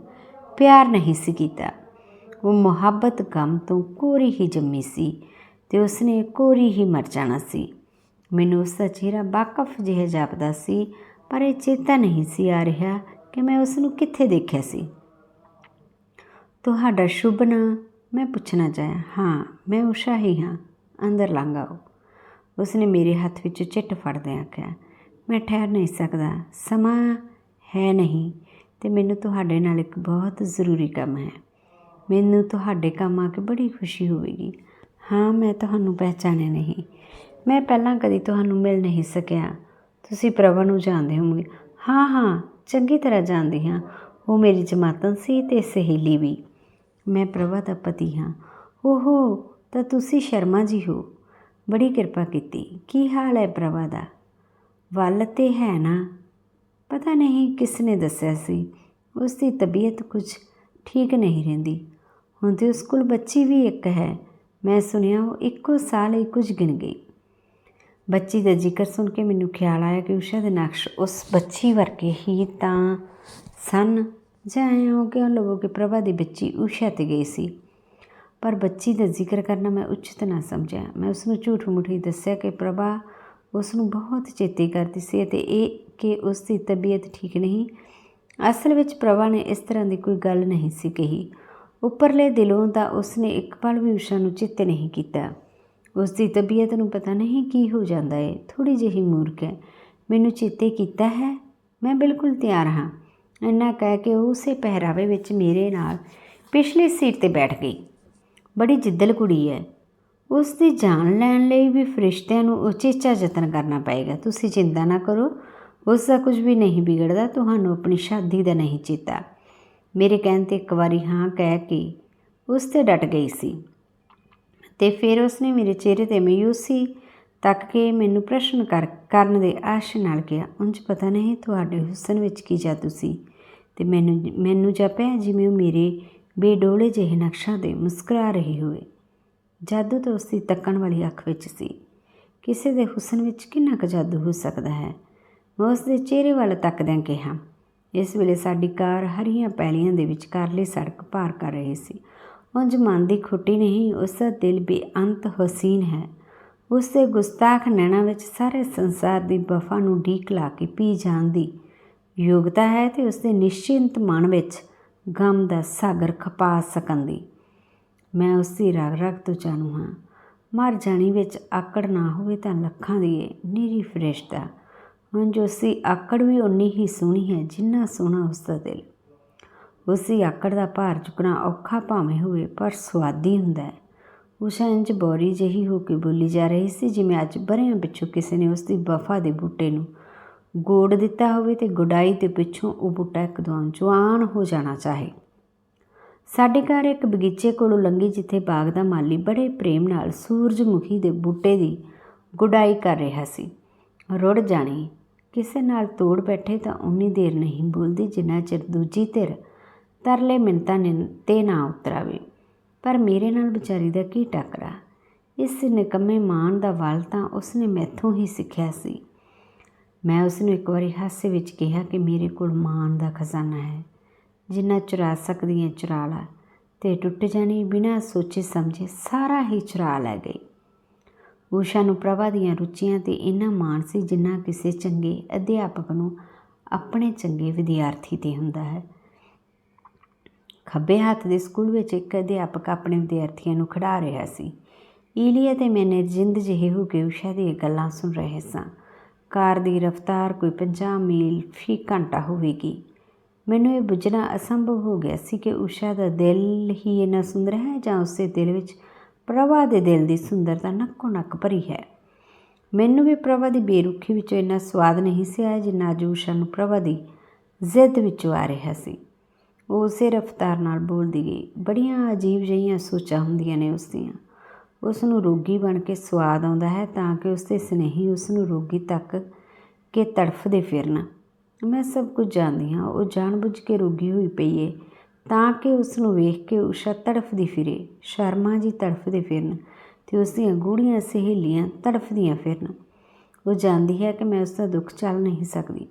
ਪਿਆਰ ਨਹੀਂ ਸੀ ਕੀਤਾ। ਉਹ ਮੁਹੱਬਤ ਗਮ ਤੋਂ ਕੋਰੀ ਹੀ ਜੰਮੀ ਸੀ ਤੇ ਉਸਨੇ ਕੋਰੀ ਹੀ ਮਰ ਜਾਣਾ ਸੀ। ਮੈਨੂੰ ਉਸ ਦਾ ਚਿਹਰਾ ਬਾਕਫ ਜਿਹਾ ਜਾਪਦਾ ਸੀ, ਪਰ ਇਹ ਚੇਤਾ ਨਹੀਂ ਸੀ ਆ ਰਿਹਾ ਕਿ ਮੈਂ ਉਸ ਨੂੰ ਕਿੱਥੇ ਦੇਖਿਆ ਸੀ। ਤੁਹਾਡਾ ਸ਼ੁਭ ਨਾਂ ਮੈਂ ਪੁੱਛਣਾ ਚਾਹਿਆ ਹਾਂ ਮੈਂ ਉਸ਼ਾ ਹੀ ਹਾਂ ਅੰਦਰ ਲੰਘ ਆਓ ਉਸਨੇ ਮੇਰੇ ਹੱਥ ਵਿੱਚ ਚਿੱਟ ਫੜਦਿਆਂ ਆਖਿਆ ਮੈਂ ਠਹਿਰ ਨਹੀਂ ਸਕਦਾ ਸਮਾਂ ਹੈ ਨਹੀਂ ਤੇ ਮੈਨੂੰ ਤੁਹਾਡੇ ਨਾਲ ਇੱਕ ਬਹੁਤ ਜ਼ਰੂਰੀ ਕੰਮ ਹੈ ਮੈਨੂੰ ਤੁਹਾਡੇ ਕੰਮ ਆ ਕੇ ਬੜੀ ਖੁਸ਼ੀ ਹੋਵੇਗੀ ਹਾਂ ਮੈਂ ਤੁਹਾਨੂੰ ਪਹਿਚਾਣਿਆ ਨਹੀਂ ਮੈਂ ਪਹਿਲਾਂ ਕਦੀ ਤੁਹਾਨੂੰ ਮਿਲ ਨਹੀਂ ਸਕਿਆ ਤੁਸੀਂ ਪ੍ਰਭਾ ਨੂੰ ਜਾਣਦੇ ਹੋਵੋਗੇ ਹਾਂ ਹਾਂ ਚੰਗੀ ਤਰ੍ਹਾਂ ਜਾਣਦੀ ਹਾਂ ਉਹ ਮੇਰੀ ਜਮਾਤਨ ਸੀ ਤੇ ਸਹੇਲੀ ਵੀ ਮੈਂ ਪ੍ਰਭਾ ਦਾ ਪਤੀ ਹਾਂ। ਓਹੋ, ਤਾਂ ਤੁਸੀਂ ਸ਼ਰਮਾ ਜੀ ਹੋ। ਬੜੀ ਕਿਰਪਾ ਕੀਤੀ। ਕੀ ਹਾਲ ਹੈ ਪ੍ਰਭਾ ਦਾ? ਵੱਲ ਤੇ ਹੈ ਨਾ। ਪਤਾ ਨਹੀਂ ਕਿਸ ਨੇ ਦੱਸਿਆ ਸੀ। ਉਸ ਦੀ ਤਬੀਅਤ ਕੁਝ ਠੀਕ ਨਹੀਂ ਰਹਿੰਦੀ। ਹੁਣ ਤੇ ਉਸ ਕੋਲ ਬੱਚੀ ਵੀ ਇੱਕ ਹੈ। ਮੈਂ ਸੁਣਿਆ ਉਹ ਇੱਕੋ ਸਾਲ ਹੀ ਕੁਝ ਗਿਣ ਗਈ। ਬੱਚੀ ਦਾ ਜ਼ਿਕਰ ਸੁਣ ਕੇ ਮੈਨੂੰ ਖਿਆਲ ਆਇਆ ਕਿ ਉਸ਼ਾ ਦੇ ਨਕਸ਼ ਉਸ ਬੱਚੀ ਵਰਗੇ ਹੀ ਤਾਂ ਸਨ। ਜਾਂ ਐਂ ਹੋ ਕਿ ਲੋਗੋ ਕਿ ਪ੍ਰਭਾ ਦੀ ਬੱਚੀ ਉਸ਼ਾ ਤੇ ਗਈ ਸੀ। ਪਰ ਬੱਚੀ ਦਾ ਜ਼ਿਕਰ ਕਰਨਾ ਮੈਂ ਉਚਿਤ ਨਾ ਸਮਝਿਆ। ਮੈਂ ਉਸ ਨੂੰ ਝੂਠ ਮੁੱਠੀ ਦੱਸਿਆ ਕਿ ਪ੍ਰਭਾ ਉਸ ਨੂੰ ਬਹੁਤ ਚੇਤੇ ਕਰਦੀ ਸੀ ਅਤੇ ਇਹ ਕਿ ਉਸ ਦੀ ਤਬੀਅਤ ਠੀਕ ਨਹੀਂ। ਅਸਲ ਵਿੱਚ ਪ੍ਰਭਾ ਨੇ ਇਸ ਤਰ੍ਹਾਂ ਦੀ ਕੋਈ ਗੱਲ ਨਹੀਂ ਸੀ ਕਹੀ। ਉੱਪਰਲੇ ਦਿਲੋਂ ਤਾਂ ਉਸਨੇ ਇੱਕ ਪਲ ਵੀ ਉਸ਼ਾ ਨੂੰ ਚਿੱਤ ਨਹੀਂ ਕੀਤਾ। ਉਸ ਦੀ ਤਬੀਅਤ ਨੂੰ ਪਤਾ ਨਹੀਂ ਕੀ ਹੋ ਜਾਂਦਾ ਏ। ਥੋੜੀ ਜਿਹੀ ਮੂਰਖ ਹੈ। ਮੈਨੂੰ ਚੇਤੇ ਕੀਤਾ ਹੈ। ਮੈਂ ਬਿਲਕੁਲ ਤਿਆਰ ਹਾਂ। ਇੰਨਾ ਕਹਿ ਕੇ ਉਹ ਉਸੇ ਪਹਿਰਾਵੇ ਵਿੱਚ ਮੇਰੇ ਨਾਲ ਪਿਛਲੀ ਸੀਟ ਤੇ ਬੈਠ ਗਈ। ਬੜੀ ਜਿੱਦਲ ਕੁੜੀ ਹੈ ਉਸ ਦੀ ਜਾਨ ਲੈਣ ਲਈ ਵੀ ਫਰਿਸ਼ਤਿਆਂ ਨੂੰ ਉਚੇਚਾ ਯਤਨ ਕਰਨਾ ਪਏਗਾ। ਤੁਸੀਂ ਚਿੰਤਾ ਨਾ ਕਰੋ। ਉਸ ਦਾ ਕੁਝ ਵੀ ਨਹੀਂ ਵਿਗੜਦਾ। ਤੁਹਾਨੂੰ ਆਪਣੀ ਸ਼ਾਦੀ ਦਾ ਨਹੀਂ ਚੇਤਾ। ਮੇਰੇ ਕਹਿਣ ਤੇ ਇੱਕ ਵਾਰੀ ਹਾਂ ਕਹਿ ਕੇ ਉਸ ਤੇ ਡਟ ਗਈ ਸੀ। ਤੇ ਫਿਰ ਉਸਨੇ ਮੇਰੇ ਚਿਹਰੇ ਤੇ ਮਯੂਸੀ ਤੱਕ ਕੇ ਮੈਨੂੰ ਪ੍ਰਸ਼ਨ ਕਰ, ਕਰਨ ਦੇ ਆਸ਼ ਨਾਲ ਕਿਹਾ, ਉਂਝ ਪਤਾ ਨਹੀਂ ਤੁਹਾਡੇ ਹੁਸਨ ਵਿੱਚ ਕੀ ਜਾਦੂ ਸੀ? ਤੇ ਮੈਨੂੰ ਮੈਨੂੰ ਜਾਪਿਆ ਜਿਵੇਂ ਉਹ ਮੇਰੇ ਬੇਡੋਲੇ ਜਿਹੇ ਨਕਸ਼ਾਂ 'ਤੇ ਮੁਸਕਰਾ ਰਹੀ ਹੋਵੇ। ਜਾਦੂ ਤਾਂ ਉਸਦੀ ਤੱਕਣ ਵਾਲੀ ਅੱਖ ਵਿੱਚ ਸੀ। ਕਿਸੇ ਦੇ ਹੁਸਨ ਵਿੱਚ ਕਿੰਨਾ ਕੁ ਜਾਦੂ ਹੋ ਸਕਦਾ ਹੈ? ਮੈਂ ਉਸ ਦੇ ਚਿਹਰੇ ਵੱਲ ਤੱਕਦਿਆਂ ਕਿਹਾ, ਇਸ ਵੇਲੇ ਸਾਡੀ ਕਾਰ ਹਰੀਆਂ ਪੈਲੀਆਂ ਦੇ ਵਿਚਕਾਰਲੀ ਸੜਕ ਪਾਰ ਕਰ ਰਹੀ ਸੀ। ਉਂਝ ਮਨ ਦੀ ਖੁੱਟੀ ਨਹੀਂ ਉਸ ਦਾ ਦਿਲ ਬੇਅੰਤ ਹਸੀਨ ਹੈ। ਉਸ ਦੇ ਗੁਸਤਾਖ ਨੈਣਾ ਵਿੱਚ ਸਾਰੇ ਸੰਸਾਰ ਦੀ ਵਫਾ ਨੂੰ ਢੀਕ ਲਾ ਕੇ ਪੀ ਜਾਣ ਦੀ ਯੋਗਤਾ ਹੈ ਤੇ ਉਸ ਦੇ ਨਿਸ਼ਚਿੰਤ ਮਨ ਵਿੱਚ ਗਮ ਦਾ ਸਾਗਰ ਖਪਾ ਸਕਣ ਦੀ। ਮੈਂ ਉਸ ਦੀ ਰਗ ਰਗ ਤੋਂ ਜਾਣੂ ਹਾਂ। ਮਰ ਜਾਣੀ ਵਿੱਚ ਆਕੜ ਨਾ ਹੋਵੇ ਤਾਂ ਲੱਖਾਂ ਦੀ ਏ ਨੀਰੀ ਫਰਿਸ਼ਤਾ। ਹੁਣ ਜੋ ਸੀ ਆਕੜ ਵੀ ਉਨੀ ਹੀ ਸੋਹਣੀ ਹੈ ਜਿੰਨਾ ਸੋਹਣਾ ਉਸ ਦਾ ਦਿਲ। ਉਸ ਦੀ ਆਕੜ ਦਾ ਭਾਰ ਚੁੱਕਣਾ ਔਖਾ ਭਾਵੇਂ ਹੋਵੇ ਪਰ ਸਵਾਦੀ ਹੁੰਦਾ ਹੈ। ਉਸ਼ਾ ਇੰਜ ਬੋਰੀ ਜਿਹੀ ਹੋ ਕੇ ਬੋਲੀ ਜਾ ਰਹੀ ਸੀ ਜਿਵੇਂ ਅੱਜ ਬਰਿਆਂ ਪਿੱਛੋਂ ਕਿਸੇ ਨੇ ਉਸ ਦੀ ਵਫਾ ਦੇ ਬੂਟੇ ਨੂੰ ਗੋੜ ਦਿੱਤਾ ਹੋਵੇ ਤੇ ਗੁਡਾਈ ਦੇ ਪਿੱਛੋਂ ਉਹ ਬੂਟਾ ਇੱਕਦਮ ਜਵਾਨ ਹੋ ਜਾਣਾ ਚਾਹੇ। ਸਾਡੇ ਘਰ ਇੱਕ ਬਗੀਚੇ ਕੋਲੋਂ ਲੰਘੀ ਜਿੱਥੇ ਬਾਗ ਦਾ ਮਾਲੀ ਬੜੇ ਪ੍ਰੇਮ ਨਾਲ ਸੂਰਜਮੁਖੀ ਦੇ ਬੂਟੇ ਦੀ ਗੁਡਾਈ ਕਰ ਰਿਹਾ ਸੀ। ਰੁੜ ਜਾਣੀ, ਕਿਸੇ ਨਾਲ ਤੋੜ ਬੈਠੇ ਤਾਂ ਉਨੀ ਦੇਰ ਨਹੀਂ ਬੋਲਦੀ ਜਿੰਨਾ ਚਿਰ ਦੂਜੀ ਧਿਰ ਤਰਲੇ ਮਿੰਤਾਂ ਨੇ, ਤੇ ਨਾ ਉਤਰਾਵੇ। ਪਰ ਮੇਰੇ ਨਾਲ ਵਿਚਾਰੀ ਦਾ ਕੀ ਟੱਕਰਾ। ਇਸ ਨਿਕੰਮੇ ਮਾਨ ਦਾ ਵੱਲ ਤਾਂ ਉਸਨੇ ਮੈਥੋਂ ਹੀ ਸਿੱਖਿਆ ਸੀ। ਮੈਂ ਉਸ ਨੂੰ ਇੱਕ ਵਾਰੀ ਹਾਸੇ ਵਿੱਚ ਕਿਹਾ ਕਿ ਮੇਰੇ ਕੋਲ ਮਾਨ ਦਾ ਖਜ਼ਾਨਾ ਹੈ, ਜਿੰਨਾ ਚੁਰਾ ਸਕਦੀ ਹੈ ਚੁਰਾ ਲਾ ਤੇ ਟੁੱਟ ਜਾਣੀ ਬਿਨਾਂ ਸੋਚੇ ਸਮਝੇ ਸਾਰਾ ਹੀ ਚੁਰਾ ਲੈ ਗਈ। ਊਸ਼ਾ ਨੂੰ ਪ੍ਰਭਾ ਦੀਆਂ ਰੁਚੀਆਂ ਤੇ ਇੰਨਾ ਮਾਣ ਸੀ ਜਿੰਨਾ ਕਿਸੇ ਚੰਗੇ ਅਧਿਆਪਕ ਨੂੰ ਆਪਣੇ ਚੰਗੇ ਵਿਦਿਆਰਥੀ ਤੇ ਹੁੰਦਾ ਹੈ। ਖੱਬੇ ਹੱਥ ਦੇ ਸਕੂਲ ਵਿੱਚ ਇੱਕ ਅਧਿਆਪਕ ਆਪਣੇ ਵਿਦਿਆਰਥੀਆਂ ਨੂੰ ਖੜਾ ਰਿਹਾ ਸੀ। ਈਲੀਆ ਤੇ ਮੈਂ ਨਿਰਜਿੰਦ ਜਿਹੇ ਹੋ ਕੇ ਊਸ਼ਾ ਦੀਆਂ ਗੱਲਾਂ ਸੁਣ ਰਹੇ ਸਾਂ। ਕਾਰ ਦੀ ਰਫ਼ਤਾਰ ਕੋਈ 50 ਮੀਲ ਫੀ ਘੰਟਾ ਹੋਵੇਗੀ। ਮੈਨੂੰ ਇਹ ਬੁੱਝਣਾ ਅਸੰਭਵ ਹੋ ਗਿਆ ਸੀ ਕਿ ਊਸ਼ਾ ਦਾ ਦਿਲ ਹੀ ਇੰਨਾ ਸੁੰਦਰ ਹੈ ਜਾਂ ਉਸੇ ਦਿਲ ਵਿੱਚ ਪ੍ਰਭਾ ਦੇ ਦਿਲ ਦੀ ਸੁੰਦਰਤਾ ਨੱਕੋ ਨੱਕ ਭਰੀ ਹੈ। ਮੈਨੂੰ ਵੀ ਪ੍ਰਭਾ ਦੀ ਬੇਰੁਖੀ ਵਿੱਚੋਂ ਇੰਨਾ ਸਵਾਦ ਨਹੀਂ ਸੀ ਆਇਆ ਜਿੰਨਾ ਅੱਜ ਊਸ਼ਾ ਨੂੰ ਪ੍ਰਭਾ ਦੀ ਜ਼ਿੱਦ ਵਿੱਚੋਂ ਆ ਰਿਹਾ ਸੀ। ਉਹ ਉਸੇ ਰਫ਼ਤਾਰ ਨਾਲ ਬੋਲਦੀ ਗਈ। ਬੜੀਆਂ ਅਜੀਬ ਜਿਹੀਆਂ ਸੋਚਾਂ ਹੁੰਦੀਆਂ ਨੇ ਉਸ ਦੀਆਂ। ਉਸ ਨੂੰ ਰੋਗੀ ਬਣ ਕੇ ਸਵਾਦ ਆਉਂਦਾ ਹੈ ਤਾਂ ਕਿ ਉਸ ਦੇ ਸਨੇਹੀ ਉਸ ਨੂੰ ਰੋਗੀ ਤੱਕ ਕੇ ਤੜਫਦੇ ਫਿਰਨ। ਮੈਂ ਸਭ ਕੁਝ ਜਾਣਦੀ ਹਾਂ, ਉਹ ਜਾਣਬੁੱਝ ਕੇ ਰੋਗੀ ਹੋਈ ਪਈ ਏ ਤਾਂ ਕਿ ਉਸ ਨੂੰ ਵੇਖ ਕੇ ਊਸ਼ਾ ਤੜਫਦੀ ਫਿਰੇ, ਸ਼ਰਮਾ ਜੀ ਤੜਫਦੇ ਫਿਰਨ ਤੇ ਉਸ ਦੀਆਂ ਗੂੜੀਆਂ ਸਹੇਲੀਆਂ ਤੜਫਦੀਆਂ ਫਿਰਨ। ਉਹ ਜਾਣਦੀ ਹੈ ਕਿ ਮੈਂ ਉਸ ਦਾ ਦੁੱਖ ਚੱਲ ਨਹੀਂ ਸਕਦੀ